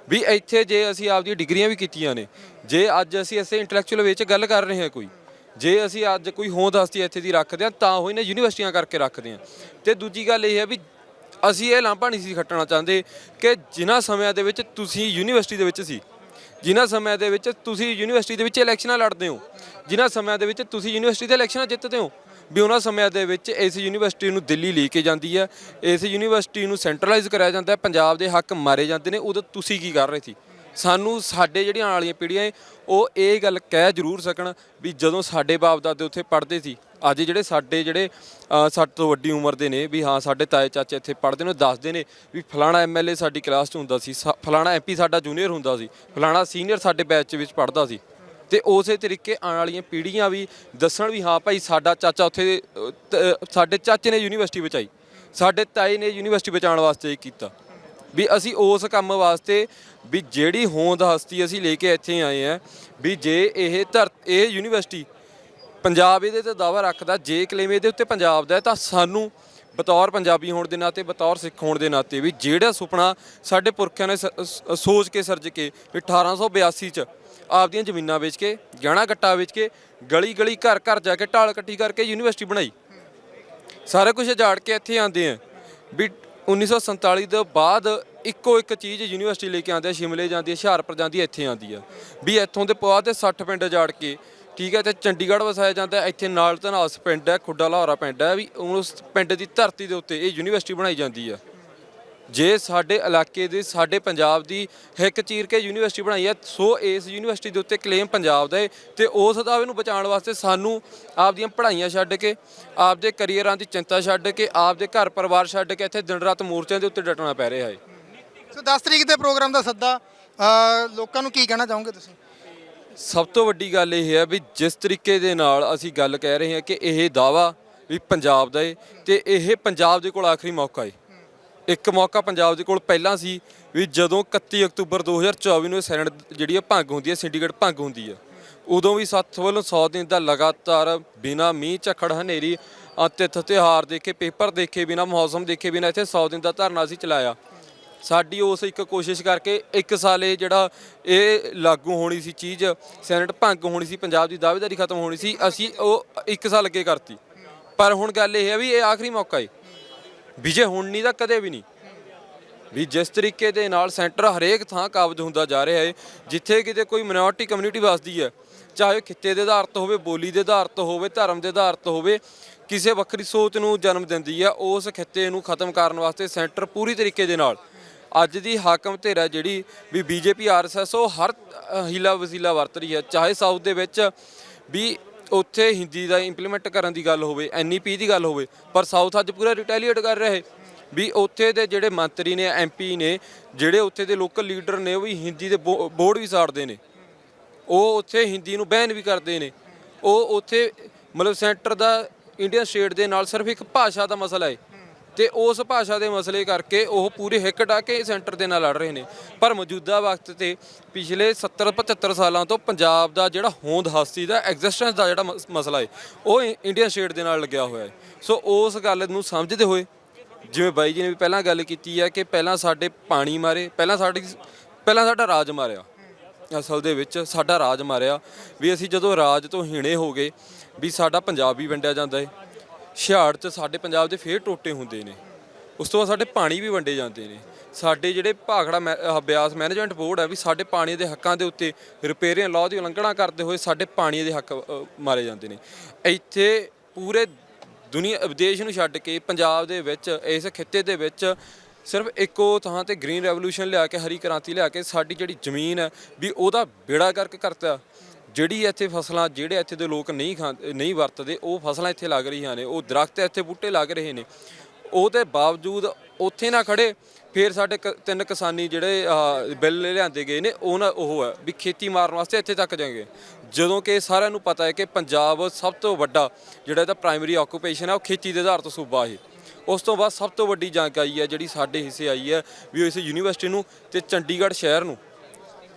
ਵੀ ਇੱਥੇ ਜੇ ਅਸੀਂ ਆਪਦੀਆਂ ਡਿਗਰੀਆਂ ਵੀ ਕੀਤੀਆਂ ਨੇ, ਜੇ ਅੱਜ ਅਸੀਂ ਇਸੇ ਇੰਟੈਲੈਕਚੁਅਲ ਵਿੱਚ ਗੱਲ ਕਰ ਰਹੇ ਹਾਂ ਕੋਈ, ਜੇ ਅਸੀਂ ਅੱਜ ਕੋਈ ਹੋਂਦ ਹਸਤੀ ਇੱਥੇ ਦੀ ਰੱਖਦੇ ਹਾਂ, ਤਾਂ ਉਹ ਇਹਨਾਂ ਯੂਨੀਵਰਸਿਟੀਆਂ ਕਰਕੇ ਰੱਖਦੇ ਹਾਂ। ਤੇ ਦੂਜੀ ਗੱਲ ਇਹ ਹੈ ਵੀ ਅਸੀਂ ਇਹ ਲਾਂਭਾ ਨਹੀਂ ਸੀ ਖੱਟਣਾ ਚਾਹੁੰਦੇ ਕਿ ਜਿਨ੍ਹਾਂ ਸਮਿਆਂ ਦੇ ਵਿੱਚ ਤੁਸੀਂ ਯੂਨੀਵਰਸਿਟੀ ਦੇ ਵਿੱਚ ਸੀ ਜਿਨ੍ਹਾਂ ਸਮਿਆਂ ਦੇ ਵਿੱਚ ਤੁਸੀਂ ਯੂਨੀਵਰਸਿਟੀ ਦੇ ਵਿੱਚ ਇਲੈਕਸ਼ਨਾਂ ਲੜਦੇ ਹੋ, ਜਿਨ੍ਹਾਂ ਸਮਿਆਂ ਦੇ ਵਿੱਚ ਤੁਸੀਂ ਯੂਨੀਵਰਸਿਟੀ ਦੇ ਇਲੈਕਸ਼ਨਾਂ ਜਿੱਤਦੇ ਹੋ, ਵੀ ਉਹਨਾਂ ਸਮਿਆਂ ਦੇ ਵਿੱਚ ਇਸ ਯੂਨੀਵਰਸਿਟੀ ਨੂੰ ਦਿੱਲੀ ਲੈ ਕੇ ਜਾਂਦੀ ਹੈ, ਇਸ ਯੂਨੀਵਰਸਿਟੀ ਨੂੰ ਸੈਂਟਰਲਾਈਜ਼ ਕਰਾਇਆ ਜਾਂਦਾ ਹੈ, ਪੰਜਾਬ ਦੇ ਹੱਕ ਮਾਰੇ ਜਾਂਦੇ ਨੇ, ਉਦੋਂ ਤੁਸੀਂ ਕੀ ਕਰ ਰਹੇ ਸੀ? ਸਾਨੂੰ ਸਾਡੇ ਜਿਹੜੀਆਂ ਆਉਣ ਵਾਲੀਆਂ ਪੀੜ੍ਹੀਆਂ ਏ ਉਹ ਇਹ ਗੱਲ ਕਹਿ ਜ਼ਰੂਰ ਸਕਣ ਵੀ ਜਦੋਂ ਸਾਡੇ ਬਾਪ ਦਾਦੇ ਉੱਥੇ ਪੜ੍ਹਦੇ ਸੀ ਅੱਜ ਜਿਹੜੇ ਸਾਡੇ ਜਿਹੜੇ ਅ, ਸਾਡੇ ਤੋਂ ਵੱਡੀ ਉਮਰ ਦੇ ਨੇ ਵੀ ਹਾਂ ਸਾਡੇ ਤਾਏ ਚਾਚੇ ਇੱਥੇ ਪੜ੍ਹਦੇ ਨੇ ਉਹ ਦੱਸਦੇ ਨੇ ਵੀ ਫਲਾਣਾ ਐਮਐਲਏ ਸਾਡੀ ਕਲਾਸ 'ਚ ਹੁੰਦਾ ਸੀ ਸਾ- ਫਲਾਣਾ ਐਮਪੀ ਸਾਡਾ ਜੂਨੀਅਰ ਹੁੰਦਾ ਸੀ ਫਲਾਣਾ ਸੀਨੀਅਰ ਸਾਡੇ ਬੈਚ ਵਿੱਚ ਪੜ੍ਹਦਾ ਸੀ। ਤੇ ਉਸੇ ਤਰੀਕੇ ਆਉਣ ਵਾਲੀਆਂ ਪੀੜ੍ਹੀਆਂ ਵੀ ਦੱਸਣ ਵੀ ਹਾਂ ਭਾਈ ਸਾਡਾ ਚਾਚਾ ਉੱਥੇ ਅ, ਤ- ਸਾਡੇ ਚਾਚੇ ਨੇ ਯੂਨੀਵਰਸਿਟੀ ਬਚਾਈ ਸਾਡੇ ਤਾਏ ਨੇ ਯੂਨੀਵਰਸਿਟੀ ਬਚਾਉਣ ਵਾਸਤੇ ਇਹ ਕੀਤਾ। ਵੀ ਅਸੀਂ ਉਸ ਕੰਮ ਵਾਸਤੇ ਵੀ ਜਿਹੜੀ ਹੋਂਦ ਹਸਤੀ ਅਸੀਂ ਲੈ ਕੇ ਇੱਥੇ ਆਏ ਆ ਵੀ ਜੇ ਇਹ ਧਰ, ਇਹ ਯੂਨੀਵਰਸਿਟੀ ਪੰਜਾਬ ਇਹਦੇ ਤੇ ਦਾਵਾ ਰੱਖਦਾ, ਜੇ ਕਲੇਮ ਇਹਦੇ ਉੱਤੇ ਪੰਜਾਬ ਦਾ ਤਾਂ ਸਾਨੂੰ ਬਤੌਰ ਪੰਜਾਬੀ ਹੋਣ ਦੇ ਨਾਤੇ, ਬਤੌਰ ਸਿੱਖ ਹੋਣ ਦੇ ਨਾਤੇ ਵੀ ਜਿਹੜਾ ਸੁਪਨਾ ਸਾਡੇ ਪੁਰਖਿਆਂ ਨੇ ਸ- ਸੋਚ ਕੇ ਸਰਜ ਕੇ ਵੀ 1882 ਚ ਆਪਦੀਆਂ ਜ਼ਮੀਨਾਂ ਵੇਚ ਕੇ, ਗਹਿਣਾ ਗੱਟਾ ਵੇਚ ਕੇ ਗਲੀ ਗਲੀ ਘਰ ਘਰ ਜਾ ਕੇ ਢਾਲ ਇਕੱਠੀ ਕਰਕੇ ਯੂਨੀਵਰਸਿਟੀ ਬਣਾਈ। ਸਾਰਾ ਕੁਝ ਉਜਾੜ ਕੇ ਇੱਥੇ ਆਉਂਦੇ ਆ ਵੀ 1947 ਤੋਂ ਬਾਅਦ ਇੱਕੋ ਇੱਕ ਚੀਜ਼ ਯੂਨੀਵਰਸਿਟੀ ਲੈ ਕੇ ਆਉਂਦੇ ਆ, ਸ਼ਿਮਲੇ ਜਾਂਦੀ ਹੈ ਹੁਸ਼ਿਆਰਪੁਰ ਜਾਂਦੀ ਹੈ ਇੱਥੇ ਆਉਂਦੀ ਆ। ਵੀ ਇੱਥੋਂ ਦੇ ਬਾਅਦ ਦੇ 60 ਪਿੰਡ ਜਾੜ ਕੇ, ਠੀਕ ਹੈ ਤੇ ਚੰਡੀਗੜ੍ਹ ਵਸਾਇਆ ਜਾਂਦਾ ਇੱਥੇ ਨਾਲ ਧਨਾਸ ਪਿੰਡ ਹੈ ਖੁੱਡਾ ਲਾਹੌਰਾ ਪਿੰਡ ਹੈ ਵੀ ਉਸ ਪਿੰਡ ਦੀ ਧਰਤੀ ਦੇ ਉੱਤੇ ਇਹ ਯੂਨੀਵਰਸਿਟੀ ਬਣਾਈ ਜਾਂਦੀ ਆ। ਜੇ ਸਾਡੇ ਇਲਾਕੇ ਦੇ ਸਾਡੇ ਪੰਜਾਬ ਦੀ ਹਿੱਕ ਚੀਰ ਕੇ ਯੂਨੀਵਰਸਿਟੀ ਬਣਾਈ ਹੈ ਸੋ ਇਸ ਯੂਨੀਵਰਸਿਟੀ ਦੇ ਉੱਤੇ ਕਲੇਮ ਪੰਜਾਬ ਦਾ ਹੈ ਤੇ ਉਸ ਦਾਅਵੇ ਨੂੰ ਬਚਾਉਣ ਵਾਸਤੇ ਸਾਨੂੰ ਆਪਦੀਆਂ ਪੜ੍ਹਾਈਆਂ ਛੱਡ ਕੇ ਆਪਦੇ ਕੈਰੀਅਰਾਂ ਦੀ ਚਿੰਤਾ ਛੱਡ ਕੇ ਆਪਦੇ ਘਰ ਪਰਿਵਾਰ ਛੱਡ ਕੇ ਇੱਥੇ ਦਿਨ ਰਾਤ ਮੋਰਚਿਆਂ ਦੇ ਉੱਤੇ ਡਟਣਾ ਪੈ ਰਿਹਾ ਹੈ ਸੋ 10 ਤਰੀਕ ਦੇ ਪ੍ਰੋਗਰਾਮ ਦਾ ਸੱਦਾ ਲੋਕਾਂ ਨੂੰ ਕੀ ਕਹਿਣਾ ਚਾਹੋਗੇ ਤੁਸੀਂ? ਸਭ ਤੋਂ ਵੱਡੀ ਗੱਲ ਇਹ ਹੈ ਵੀ ਜਿਸ ਤਰੀਕੇ ਦੇ ਨਾਲ ਅਸੀਂ ਗੱਲ ਕਹਿ ਰਹੇ ਹਾਂ ਕਿ ਇਹ ਦਾਵਾ ਵੀ ਪੰਜਾਬ ਦਾ ਏ ਤੇ ਇਹ ਪੰਜਾਬ ਦੇ ਕੋਲ ਆਖਰੀ ਮੌਕਾ ਏ। ਇੱਕ ਮੌਕਾ ਪੰਜਾਬ ਦੇ ਕੋਲ ਪਹਿਲਾਂ ਸੀ ਵੀ ਜਦੋਂ 31 ਅਕਤੂਬਰ 2024 ਨੂੰ ਇਹ ਸੈਨੇਟ ਜਿਹੜੀ ਹੈ ਭੰਗ ਹੁੰਦੀ ਹੈ ਸਿੰਡੀਕੇਟ ਭੰਗ ਹੁੰਦੀ ਹੈ ਉਦੋਂ ਵੀ ਸੱਥ ਵੱਲੋਂ 100 ਦਿਨ ਦਾ ਲਗਾਤਾਰ ਬਿਨਾ ਮੀਂਹ, ਝੱਖੜ, ਹਨੇਰੀ ਤਿੱਥ ਤਿਉਹਾਰ ਦੇਖੇ, ਪੇਪਰ ਦੇਖੇ ਬਿਨਾ, ਮੌਸਮ ਦੇਖੇ ਬਿਨਾ ਇੱਥੇ 100 ਦਿਨ ਦਾ ਧਰਨਾ ਅਸੀਂ ਚਲਾਇਆ। ਸਾਡੀ ਉਸ ਇੱਕ ਕੋਸ਼ਿਸ਼ ਕਰਕੇ ਇੱਕ ਸਾਲ ਇਹ ਜਿਹੜਾ ਇਹ ਲਾਗੂ ਹੋਣੀ ਸੀ ਚੀਜ਼, ਸੈਨੇਟ ਭੰਗ ਹੋਣੀ ਸੀ, ਪੰਜਾਬ ਦੀ ਦਾਅਵੇਦਾਰੀ ਖਤਮ ਹੋਣੀ ਸੀ, ਅਸੀਂ ਉਹ ਇੱਕ ਸਾਲ ਅੱਗੇ ਕਰਤੀ। ਪਰ ਹੁਣ ਗੱਲ ਇਹ ਹੈ ਵੀ ਇਹ ਆਖਰੀ ਮੌਕਾ ਹੈ ਵਿਜੇ ਜੇ ਹੁਣ ਨਹੀਂ ਤਾਂ ਕਦੇ ਵੀ ਨਹੀਂ। ਵੀ ਜਿਸ ਤਰੀਕੇ ਦੇ ਨਾਲ ਸੈਂਟਰ ਹਰੇਕ ਥਾਂ ਕਾਬਜ ਹੁੰਦਾ ਜਾ ਰਿਹਾ ਹੈ ਜਿੱਥੇ ਕਿਤੇ ਕੋਈ ਮਿਨੋਰਟੀ ਕਮਿਊਨਿਟੀ ਵਸਦੀ ਹੈ ਚਾਹੇ ਉਹ ਖਿੱਤੇ ਦੇ ਆਧਾਰ ਤੋਂ ਹੋਵੇ, ਬੋਲੀ ਦੇ ਆਧਾਰ ਤੋਂ ਹੋਵੇ, ਧਰਮ ਦੇ ਆਧਾਰ 'ਤੇ ਹੋਵੇ, ਕਿਸੇ ਵੱਖਰੀ ਸੋਚ ਨੂੰ ਜਨਮ ਦਿੰਦੀ ਹੈ ਉਸ ਖਿੱਤੇ ਨੂੰ ਖਤਮ ਕਰਨ ਵਾਸਤੇ ਸੈਂਟਰ ਪੂਰੀ ਤਰੀਕੇ ਦੇ ਨਾਲ, ਅੱਜ ਦੀ ਹਾਕਮ ਧਿਰ ਹੈ ਜਿਹੜੀ ਵੀ ਬੀਜੇਪੀ ਆਰਐਸਐਸ ਉਹ ਹਰ ਹੀਲਾ ਵਸੀਲਾ ਵਰਤ ਰਹੀ ਹੈ ਚਾਹੇ ਸਾਊਥ ਦੇ ਵਿੱਚ ਵੀ ਉੱਥੇ ਹਿੰਦੀ ਦਾ ਇੰਪਲੀਮੈਂਟ ਕਰਨ ਦੀ ਗੱਲ ਹੋਵੇ ਐਨਈਪੀ ਦੀ ਗੱਲ ਹੋਵੇ, ਪਰ ਸਾਊਥ ਅੱਜ ਪੂਰਾ ਰਿਟੈਲੀਏਟ ਕਰ ਰਿਹਾ ਹੈ ਵੀ ਉੱਥੇ ਦੇ ਜਿਹੜੇ ਮੰਤਰੀ ਨੇ ਐਮਪੀ ਨੇ, ਜਿਹੜੇ ਉੱਥੇ ਦੇ ਲੋਕਲ ਲੀਡਰ ਨੇ, ਉਹ ਵੀ ਹਿੰਦੀ ਦੇ ਬੋ- ਬੋਰਡ ਵੀ ਸਾੜਦੇ ਨੇ। ਉਹ ਉੱਥੇ ਹਿੰਦੀ ਨੂੰ ਬੈਨ ਵੀ ਕਰਦੇ ਨੇ। ਉਹ ਉੱਥੇ ਮਤਲਬ ਸੈਂਟਰ ਦਾ ਇੰਡੀਅਨ ਸਟੇਟ ਦੇ ਨਾਲ ਸਿਰਫ ਇੱਕ ਭਾਸ਼ਾ ਦਾ ਮਸਲਾ ਹੈ। ਤੇ ਉਸ ਭਾਸ਼ਾ ਦੇ ਮਸਲੇ ਕਰਕੇ ਉਹ ਪੂਰੇ ਹਿੱਕ ਡਾ ਕੇ ਸੈਂਟਰ ਦੇ ਨਾਲ ਲੜ ਰਹੇ ਨੇ। ਪਰ ਮੌਜੂਦਾ ਵਕਤ ਤੇ ਪਿਛਲੇ 70 75 ਸਾਲਾਂ ਤੋਂ ਪੰਜਾਬ ਦਾ ਜਿਹੜਾ ਹੋਂਦ ਹਸਤੀ ਦਾ ਐਗਜ਼ਿਸਟੈਂਸ ਦਾ ਜਿਹੜਾ ਮਸ- ਮਸਲਾ ਹੈ ਉਹ ਇ- ਇੰਡੀਅਨ ਸਟੇਟ ਦੇ ਨਾਲ ਲੱਗਿਆ ਹੋਇਆ ਹੈ ਸੋ ਉਸ ਗੱਲ ਨੂੰ ਸਮਝਦੇ ਹੋਏ ਜਿਵੇਂ ਬਾਈ ਜੀ ਨੇ ਵੀ ਪਹਿਲਾਂ ਗੱਲ ਕੀਤੀ ਹੈ ਕਿ ਪਹਿਲਾਂ ਸਾਡੇ ਪਾਣੀ ਮਾਰੇ, ਪਹਿਲਾਂ ਸਾਡੀ ਪਹਿਲਾਂ ਸਾਡਾ ਰਾਜ ਮਾਰਿਆ। ਅਸਲ ਦੇ ਵਿੱਚ ਸਾਡਾ ਰਾਜ ਮਾਰਿਆ ਵੀ ਅਸੀਂ ਜਦੋਂ ਰਾਜ ਤੋਂ ਹੀਣੇ ਹੋ ਗਏ ਵੀ ਸਾਡਾ ਪੰਜਾਬ ਵੀ ਵੰਡਿਆ ਜਾਂਦਾ ਹੈ ਛਿਆੜ 'ਚ ਸਾਡੇ ਪੰਜਾਬ ਦੇ ਫੇਰ ਟੋਟੇ ਹੁੰਦੇ ਨੇ। ਉਸ ਤੋਂ ਬਾਅਦ ਸਾਡੇ ਪਾਣੀ ਵੀ ਵੰਡੇ ਜਾਂਦੇ ਨੇ। ਸਾਡੇ ਜਿਹੜੇ ਭਾਖੜਾ ਮੈ- ਆਹ ਬਿਆਸ ਮੈਨੇਜਮੈਂਟ ਬੋਰਡ ਹੈ ਵੀ ਸਾਡੇ ਪਾਣੀ ਦੇ ਹੱਕਾਂ ਦੇ ਉੱਤੇ ਰਿਪੇਅਰਿੰਗ ਲਾਅ ਦੀ ਉਲੰਘਣਾ ਕਰਦੇ ਹੋਏ ਸਾਡੇ ਪਾਣੀ ਦੇ ਹੱਕ ਅ, ਮਾਰੇ ਜਾਂਦੇ ਨੇ। ਇੱਥੇ ਪੂਰੇ ਦੁਨੀਆ ਵਿਦੇਸ਼ ਨੂੰ ਛੱਡ ਕੇ ਪੰਜਾਬ ਦੇ ਵਿੱਚ ਇਸ ਖਿੱਤੇ ਦੇ ਵਿੱਚ ਸਿਰਫ ਇੱਕੋ ਥਾਂ ਤੇ ਗ੍ਰੀਨ ਰੈਵੋਲੂਸ਼ਨ ਲਿਆ ਕੇ ਹਰੀ ਕ੍ਰਾਂਤੀ ਲਿਆ ਕੇ ਸਾਡੀ ਜਿਹੜੀ ਜ਼ਮੀਨ ਹੈ ਵੀ ਉਹਦਾ ਬੇੜਾ ਗਰਕ ਕਰਤਾ। ਜਿਹੜੀ ਇੱਥੇ ਫਸਲਾਂ, ਜਿਹੜੇ ਇੱਥੇ ਦੇ ਲੋਕ ਨਹੀਂ ਖਾਂ, ਨਹੀਂ ਵਰਤਦੇ, ਉਹ ਫਸਲਾਂ ਇੱਥੇ ਲੱਗ ਰਹੀਆਂ ਨੇ, ਉਹ ਦਰਖਤ ਇੱਥੇ ਬੂਟੇ ਲੱਗ ਰਹੇ ਨੇ। ਉਹਦੇ ਬਾਵਜੂਦ ਉੱਥੇ ਨਾ ਖੜੇ ਫਿਰ ਸਾਡੇ ਕ- ਤਿੰਨ ਕਿਸਾਨੀ ਜਿਹੜੇ ਬਿੱਲ ਲਿਆਂਦੇ ਗਏ ਨੇ, ਉਹ ਨਾ ਉਹ ਹੈ ਵੀ ਖੇਤੀ ਮਾਰਨ ਵਾਸਤੇ ਇੱਥੇ ਤੱਕ ਜਾਣਗੇ। ਜਦੋਂ ਕਿ ਸਾਰਿਆਂ ਨੂੰ ਪਤਾ ਹੈ ਕਿ ਪੰਜਾਬ ਸਭ ਤੋਂ ਵੱਡਾ ਜਿਹੜਾ ਇਹਦਾ ਪ੍ਰਾਇਮਰੀ ਆਕੂਪੇਸ਼ਨ ਹੈ, ਉਹ ਖੇਤੀ ਦੇ ਆਧਾਰ ਤੋਂ ਸੂਬਾ ਹੈ ਉਸ ਤੋਂ ਬਾਅਦ ਸਭ ਤੋਂ ਵੱਡੀ ਜਾਣਕਾਰੀ ਹੈ ਜਿਹੜੀ ਸਾਡੇ ਹਿੱਸੇ ਆਈ ਹੈ, ਵੀ ਇਸ ਯੂਨੀਵਰਸਿਟੀ ਨੂੰ ਤੇ ਚੰਡੀਗੜ੍ਹ ਸ਼ਹਿਰ ਨੂੰ।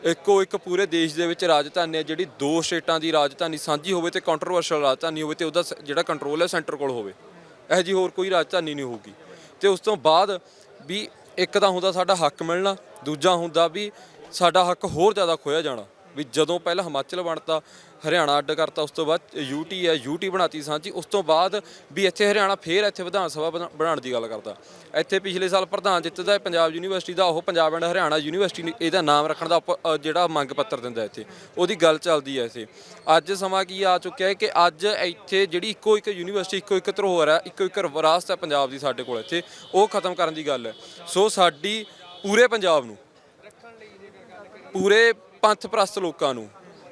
ਇੱਕੋ ਇੱਕ ਪੂਰੇ ਦੇਸ਼ ਦੇ ਵਿੱਚ ਰਾਜਧਾਨੀ ਹੈ, ਜਿਹੜੀ ਦੋ ਸਟੇਟਾਂ ਦੀ ਰਾਜਧਾਨੀ ਸਾਂਝੀ ਹੋਵੇ ਤੇ ਕੰਟਰੋਵਰਸ਼ਲ ਰਾਜਧਾਨੀ ਹੋਵੇ ਤੇ ਉਹਦਾ ਸ- ਜਿਹੜਾ ਕੰਟਰੋਲ ਹੈ ਸੈਂਟਰ ਕੋਲ ਹੋਵੇ। ਇਹ ਜੀ ਹੋਰ ਕੋਈ ਰਾਜਧਾਨੀ ਨਹੀਂ ਹੋਊਗੀ। ਤੇ ਉਸ ਤੋਂ ਬਾਅਦ ਵੀ ਇੱਕ ਤਾਂ ਹੁੰਦਾ ਸਾਡਾ ਹੱਕ ਮਿਲਣਾ, ਦੂਜਾ ਹੁੰਦਾ ਵੀ ਸਾਡਾ ਹੱਕ ਹੋਰ ਜ਼ਿਆਦਾ ਖੋਇਆ ਜਾਣਾ, ਵੀ ਜਦੋਂ ਪਹਿਲਾਂ ਹਿਮਾਚਲ ਬਣਤਾ ਹਰਿਆਣਾ ਅੱਡ ਕਰਤਾ, ਉਸ ਤੋਂ ਬਾਅਦ ਯੂਟੀ ਹੈ, ਯੂਟੀ ਬਣਾਤੀ ਸਾਂਝੀ ਉਸ ਤੋਂ ਬਾਅਦ ਵੀ ਇੱਥੇ ਹਰਿਆਣਾ ਫੇਰ ਇੱਥੇ ਵਿਧਾਨ ਸਭਾ ਬਣਾ- ਬਣਾਉਣ ਦੀ ਗੱਲ ਕਰਦਾ। ਇੱਥੇ ਪਿਛਲੇ ਸਾਲ ਪ੍ਰਧਾਨ ਜਿੱਤਦਾ ਹੈ ਪੰਜਾਬ ਯੂਨੀਵਰਸਿਟੀ ਦਾ, ਉਹ ਪੰਜਾਬ ਐਂਡ ਹਰਿਆਣਾ ਯੂਨੀਵਰਸਿਟੀ ਨੂੰ ਇਹਦਾ ਨਾਮ ਰੱਖਣ ਦਾ ਉਪ- ਜਿਹੜਾ ਮੰਗ ਪੱਤਰ ਦਿੰਦਾ ਇੱਥੇ। ਉਹਦੀ ਗੱਲ ਚੱਲਦੀ ਹੈ ਇੱਥੇ। ਅੱਜ ਸਮਾਂ ਕੀ ਆ ਚੁੱਕਿਆ ਹੈ ਕਿ ਅੱਜ ਇੱਥੇ ਜਿਹੜੀ ਇੱਕੋ ਇੱਕ ਯੂਨੀਵਰਸਿਟੀ, ਇੱਕੋ ਇੱਕ ਧਰੋਹਰ ਹੈ, ਇੱਕੋ ਇੱਕ ਵਿਰਾਸਤ ਹੈ ਪੰਜਾਬ ਦੀ ਸਾਡੇ ਕੋਲ ਇੱਥੇ। ਉਹ ਖਤਮ ਕਰਨ ਦੀ ਗੱਲ ਹੈ। ਸੋ ਸਾਡੀ ਪੂਰੇ ਪੰਜਾਬ ਨੂੰ, ਪੂਰੇ ਪੰਥ ਪ੍ਰਸਤ ਲੋਕਾਂ ਨੂੰ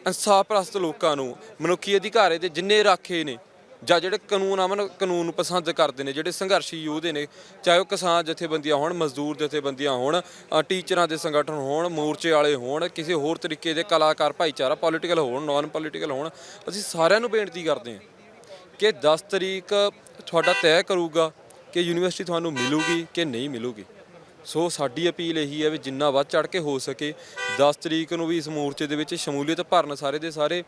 ਇਨਸਾਫ ਪ੍ਰਸਤ ਲੋਕਾਂ ਨੂੰ, ਮਨੁੱਖੀ ਅਧਿਕਾਰੇ ਦੇ ਜਿੰਨੇ ਰਾਖੇ ਨੇ, ਜਾਂ ਜਿਹੜੇ ਕਾਨੂੰਨ ਅਮਨ ਕਾਨੂੰਨ ਨੂੰ ਪਸੰਦ ਕਰਦੇ ਨੇ, ਜਿਹੜੇ ਸੰਘਰਸ਼ੀ ਯੋਧੇ ਨੇ, ਚਾਹੇ ਉਹ ਕਿਸਾਨ ਜਥੇਬੰਦੀਆਂ ਹੋਣ, ਮਜ਼ਦੂਰ ਜਥੇਬੰਦੀਆਂ ਹੋਣ ਟੀਚਰਾਂ ਦੇ ਸੰਗਠਨ ਹੋਣ, ਮੋਰਚੇ ਵਾਲੇ ਹੋਣ, ਕਿਸੇ ਹੋਰ ਤਰੀਕੇ ਦੇ ਕਲਾਕਾਰ ਭਾਈਚਾਰਾ, ਪੋਲੀਟੀਕਲ ਹੋਣ ਨਾਨ ਪੋਲੀਟੀਕਲ ਹੋਣ, ਅਸੀਂ ਸਾਰਿਆਂ ਨੂੰ ਬੇਨਤੀ ਕਰਦੇ ਹਾਂ ਕਿ 10 ਤਰੀਕ ਤੁਹਾਡਾ ਤੈਅ ਕਰੂਗਾ ਕਿ ਯੂਨੀਵਰਸਿਟੀ ਤੁਹਾਨੂੰ ਮਿਲੂਗੀ ਕਿ ਨਹੀਂ ਮਿਲੂਗੀ। ਸੋ ਸਾਡੀ ਅਪੀਲ ਇਹੀ ਹੈ ਵੀ ਜਿੰਨਾ ਵੱਧ ਚੜ ਕੇ ਹੋ ਸਕੇ 10 ਤਰੀਕ ਨੂੰ ਵੀ ਇਸ ਮੋਰਚੇ ਦੇ ਵਿੱਚ ਸ਼ਮੂਲੀਅਤ ਭਰਨ ਸਾਰੇ ਦੇ ਸਾਰੇ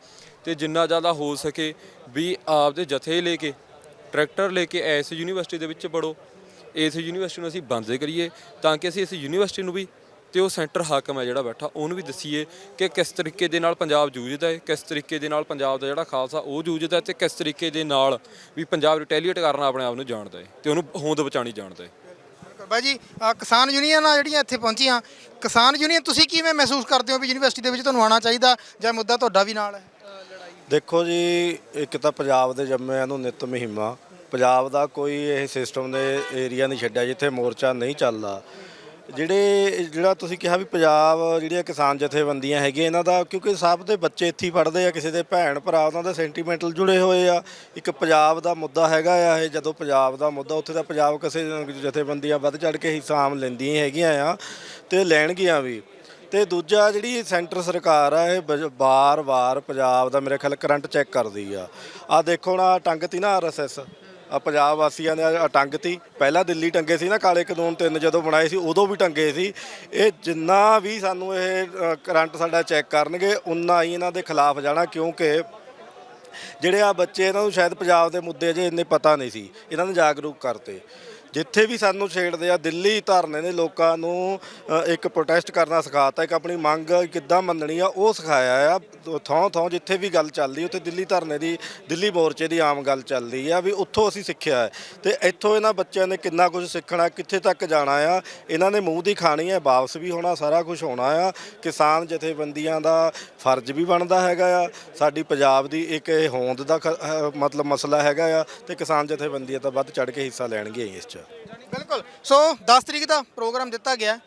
ਤੇ ਜਿੰਨਾ ਜ਼ਿਆਦਾ ਹੋ ਸਕੇ ਵੀ ਆਪਦੇ ਜਥੇ ਲੈ ਕੇ, ਟਰੈਕਟਰ ਲੈ ਕੇ ਇਸ ਯੂਨੀਵਰਸਿਟੀ ਦੇ ਵਿੱਚ ਵੜੋ ਇਸ ਯੂਨੀਵਰਸਿਟੀ ਨੂੰ ਅਸੀਂ ਬੰਦ ਕਰੀਏ ਤਾਂ ਕਿ ਅਸੀਂ ਇਸ ਯੂਨੀਵਰਸਿਟੀ ਨੂੰ ਵੀ ਤੇ ਉਹ ਸੈਂਟਰ ਹਾਕਮ ਹੈ ਜਿਹੜਾ ਬੈਠਾ, ਉਹਨੂੰ ਵੀ ਦਸੀਏ ਕਿ ਕਿਸ ਤਰੀਕੇ ਦੇ ਨਾਲ ਪੰਜਾਬ ਜੂਝਦਾ ਹੈ, ਕਿਸ ਤਰੀਕੇ ਦੇ ਨਾਲ ਪੰਜਾਬ ਦਾ ਜਿਹੜਾ ਖਾਲਸਾ ਉਹ ਜੂਝਦਾ ਹੈ ਤੇ ਕਿਸ ਤਰੀਕੇ ਦੇ ਨਾਲ ਵੀ ਪੰਜਾਬ ਰਿਟੈਲੀਏਟ ਕਰਨਾ ਆਪਣੇ ਆਪ ਨੂੰ ਜਾਣਦਾ ਹੈ ਤੇ ਉਹਨੂੰ ਹੋਂਦ ਬਚਾਣੀ ਜਾਣਦਾ ਹੈ। ਬਾਈ ਜੀ, ਆਹ ਕਿਸਾਨ ਯੂਨੀਅਨਾਂ ਜਿਹੜੀਆਂ ਇੱਥੇ ਪਹੁੰਚੀਆਂ, ਕਿਸਾਨ ਯੂਨੀਅਨ ਤੁਸੀਂ ਕਿਵੇਂ ਮਹਿਸੂਸ ਕਰਦੇ ਹੋ ਵੀ ਯੂਨੀਵਰਸਿਟੀ ਦੇ ਵਿੱਚ ਤੁਹਾਨੂੰ ਆਉਣਾ ਚਾਹੀਦਾ ਜਾਂ ਮੁੱਦਾ ਤੁਹਾਡਾ ਵੀ ਨਾਲ ਹੈ? ਦੇਖੋ ਜੀ, ਇੱਕ ਤਾਂ ਪੰਜਾਬ ਦੇ ਜੰਮਿਆਂ ਨੂੰ ਨਿਤ ਮਹਿਮਾ, ਪੰਜਾਬ ਦਾ ਕੋਈ ਇਹ ਸਿਸਟਮ ਦੇ ਏਰੀਆ ਨਹੀਂ ਛੱਡਿਆ ਜਿੱਥੇ ਮੋਰਚਾ ਨਹੀਂ ਚੱਲਦਾ। ਜਿਹੜੇ, ਜਿਹੜਾ ਤੁਸੀਂ ਕਿਹਾ ਵੀ ਪੰਜਾਬ ਜਿਹੜੀਆਂ ਕਿਸਾਨ ਜਥੇਬੰਦੀਆਂ ਹੈਗੀਆਂ, ਇਹਨਾਂ ਦਾ ਕਿਉਂਕਿ ਸਭ ਦੇ ਬੱਚੇ ਇੱਥੇ ਹੀ ਪੜ੍ਹਦੇ ਆ, ਕਿਸੇ ਦੇ ਭੈਣ ਭਰਾ, ਉਹਨਾਂ ਦੇ ਸੈਂਟੀਮੈਂਟਲ ਜੁੜੇ ਹੋਏ ਆ। ਇੱਕ ਪੰਜਾਬ ਦਾ ਮੁੱਦਾ ਹੈਗਾ ਆ, ਇਹ ਜਦੋਂ ਪੰਜਾਬ ਦਾ ਮੁੱਦਾ, ਉੱਥੇ ਤਾਂ ਪੰਜਾਬ ਕਿਸੇ ਜਥੇਬੰਦੀਆਂ ਵੱਧ ਚੜ ਕੇ ਹਿੱਸਾ ਆਮ ਲੈਂਦੀਆਂ ਹੈਗੀਆਂ ਆ ਤੇ ਲੈਣਗੀਆਂ ਵੀ। ਤੇ ਦੂਜਾ ਜਿਹੜੀ ਸੈਂਟਰ ਸਰਕਾਰ ਆ, ਇਹ ਵਾਰ-ਵਾਰ ਪੰਜਾਬ ਦਾ ਮੇਰੇ ਖਿਆਲ ਕਰੰਟ ਚੈੱਕ ਕਰਦੀ ਆ। ਆ ਦੇਖੋ ਨਾ ਟੰਗ ਤੀ ਨਾ ਆਰਐਸਐਸ ਆ ਪੰਜਾਬ ਵਾਸੀਆਂ ਨੇ ਆਹ ਟੰਗਤੀ ਪਹਿਲਾਂ ਦਿੱਲੀ ਟੰਗੇ ਸੀ ਨਾ ਕਾਲੇ ਕਾਨੂੰਨ ਤਿੰਨ ਜਦੋਂ ਬਣਾਏ ਸੀ, ਉਦੋਂ ਵੀ ਟੰਗੇ ਸੀ। ਇਹ ਜਿੰਨਾ ਵੀ ਸਾਨੂੰ ਇਹ ਕਰੰਟ ਸਾਡਾ ਚੈੱਕ ਕਰਨਗੇ, ਉਨਾ ਹੀ ਇਹਨਾਂ ਦੇ ਖਿਲਾਫ ਜਾਣਾ, ਕਿਉਂਕਿ ਜਿਹੜੇ ਆ ਬੱਚੇ ਇਹਨਾਂ ਨੂੰ ਸ਼ਾਇਦ ਪੰਜਾਬ ਦੇ ਮੁੱਦੇ ਅਜੇ ਇੰਨੇ ਪਤਾ ਨਹੀਂ ਸੀ, ਇਹਨਾਂ ਨੂੰ ਜਾਗਰੂਕ ਕਰਤੇ। ਜਿੱਥੇ ਵੀ ਸਾਨੂੰ ਛੇੜਦੇ ਆ, ਦਿੱਲੀ ਧਰਨੇ ਨੇ ਲੋਕਾਂ ਨੂੰ ਇੱਕ ਪ੍ਰੋਟੈਸਟ ਕਰਨਾ ਸਿਖਾਤਾ, ਇੱਕ ਆਪਣੀ ਮੰਗ ਕਿੱਦਾਂ ਮੰਨਣੀ ਆ, ਉਹ ਸਿਖਾਇਆ ਆ। ਥਾਂ ਥਾਂ ਜਿੱਥੇ ਵੀ ਗੱਲ ਚੱਲਦੀ, ਉੱਥੇ ਦਿੱਲੀ ਧਰਨੇ ਦੀ, ਦਿੱਲੀ ਮੋਰਚੇ ਦੀ ਆਮ ਗੱਲ ਚੱਲਦੀ ਆ ਵੀ ਉੱਥੋਂ ਅਸੀਂ ਸਿੱਖਿਆ ਹੈ। ਤੇ ਇੱਥੋਂ ਇਹਨਾਂ ਬੱਚਿਆਂ ਨੇ ਕਿੰਨਾ ਕੁਝ ਸਿੱਖਣਾ, ਕਿੱਥੇ ਤੱਕ ਜਾਣਾ ਆ, ਇਹਨਾਂ ਨੇ ਮੂੰਹ ਦੀ ਖਾਣੀ ਹੈ, ਵਾਪਸ ਵੀ ਹੋਣਾ, ਸਾਰਾ ਕੁਝ ਹੋਣਾ ਆ। ਕਿਸਾਨ ਜਥੇਬੰਦੀਆਂ ਦਾ ਫਰਜ਼ ਵੀ ਬਣਦਾ ਹੈਗਾ ਆ। ਸਾਡੀ ਪੰਜਾਬ ਦੀ ਇੱਕ ਇਹ ਹੋਂਦ ਦਾ ਖ- ਮਤਲਬ ਮਸਲਾ ਹੈਗਾ ਆ ਤੇ ਕਿਸਾਨ ਜਥੇਬੰਦੀਆਂ ਤਾਂ ਵੱਧ ਚੜ ਕੇ ਹਿੱਸਾ ਲੈਣਗੇ ਇਸ 'ਚ। ਬਿਲਕੁਲ। ਸੋ 10 ਤਰੀਕ ਦਾ ਪ੍ਰੋਗਰਾਮ ਦਿੱਤਾ ਗਿਆ।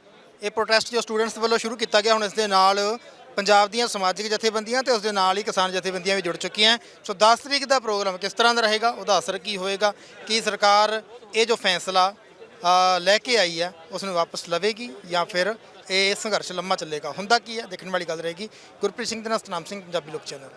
ਇਹ ਪ੍ਰੋਟੈਸਟ ਜੋ ਸਟੂਡੈਂਟਸ ਵੱਲੋਂ ਸ਼ੁਰੂ ਕੀਤਾ ਗਿਆ, ਹੁਣ ਇਸ ਦੇ ਨਾਲ ਪੰਜਾਬ ਦੀਆਂ ਸਮਾਜਿਕ ਜਥੇਬੰਦੀਆਂ ਤੇ ਉਸ ਦੇ ਨਾਲ ਹੀ ਕਿਸਾਨ ਜਥੇਬੰਦੀਆਂ ਵੀ ਜੁੜ ਚੁੱਕੀਆਂ ਸੋ 10 ਤਰੀਕ ਦਾ ਪ੍ਰੋਗਰਾਮ ਕਿਸ ਤਰ੍ਹਾਂ ਦਾ ਰਹੇਗਾ, ਉਹਦਾ ਅਸਰ ਕੀ ਹੋਏਗਾ, ਕੀ ਸਰਕਾਰ ਇਹ ਜੋ ਫੈਸਲਾ ਲੈ ਕੇ ਆਈ ਹੈ, ਉਸ ਨੂੰ ਵਾਪਸ ਲਵੇਗੀ ਜਾਂ ਫਿਰ ਇਹ ਸੰਘਰਸ਼ ਲੰਮਾ ਚੱਲੇਗਾ। ਹੁੰਦਾ ਕੀ ਹੈ, ਦੇਖਣ ਵਾਲੀ ਗੱਲ ਰਹੇਗੀ। ਗੁਰਪ੍ਰੀਤ ਸਿੰਘ ਦੇ ਨਾਲ ਸਤਨਾਮ ਸਿੰਘ, ਪੰਜਾਬੀ ਲੋਕ ਚੈਨਲ।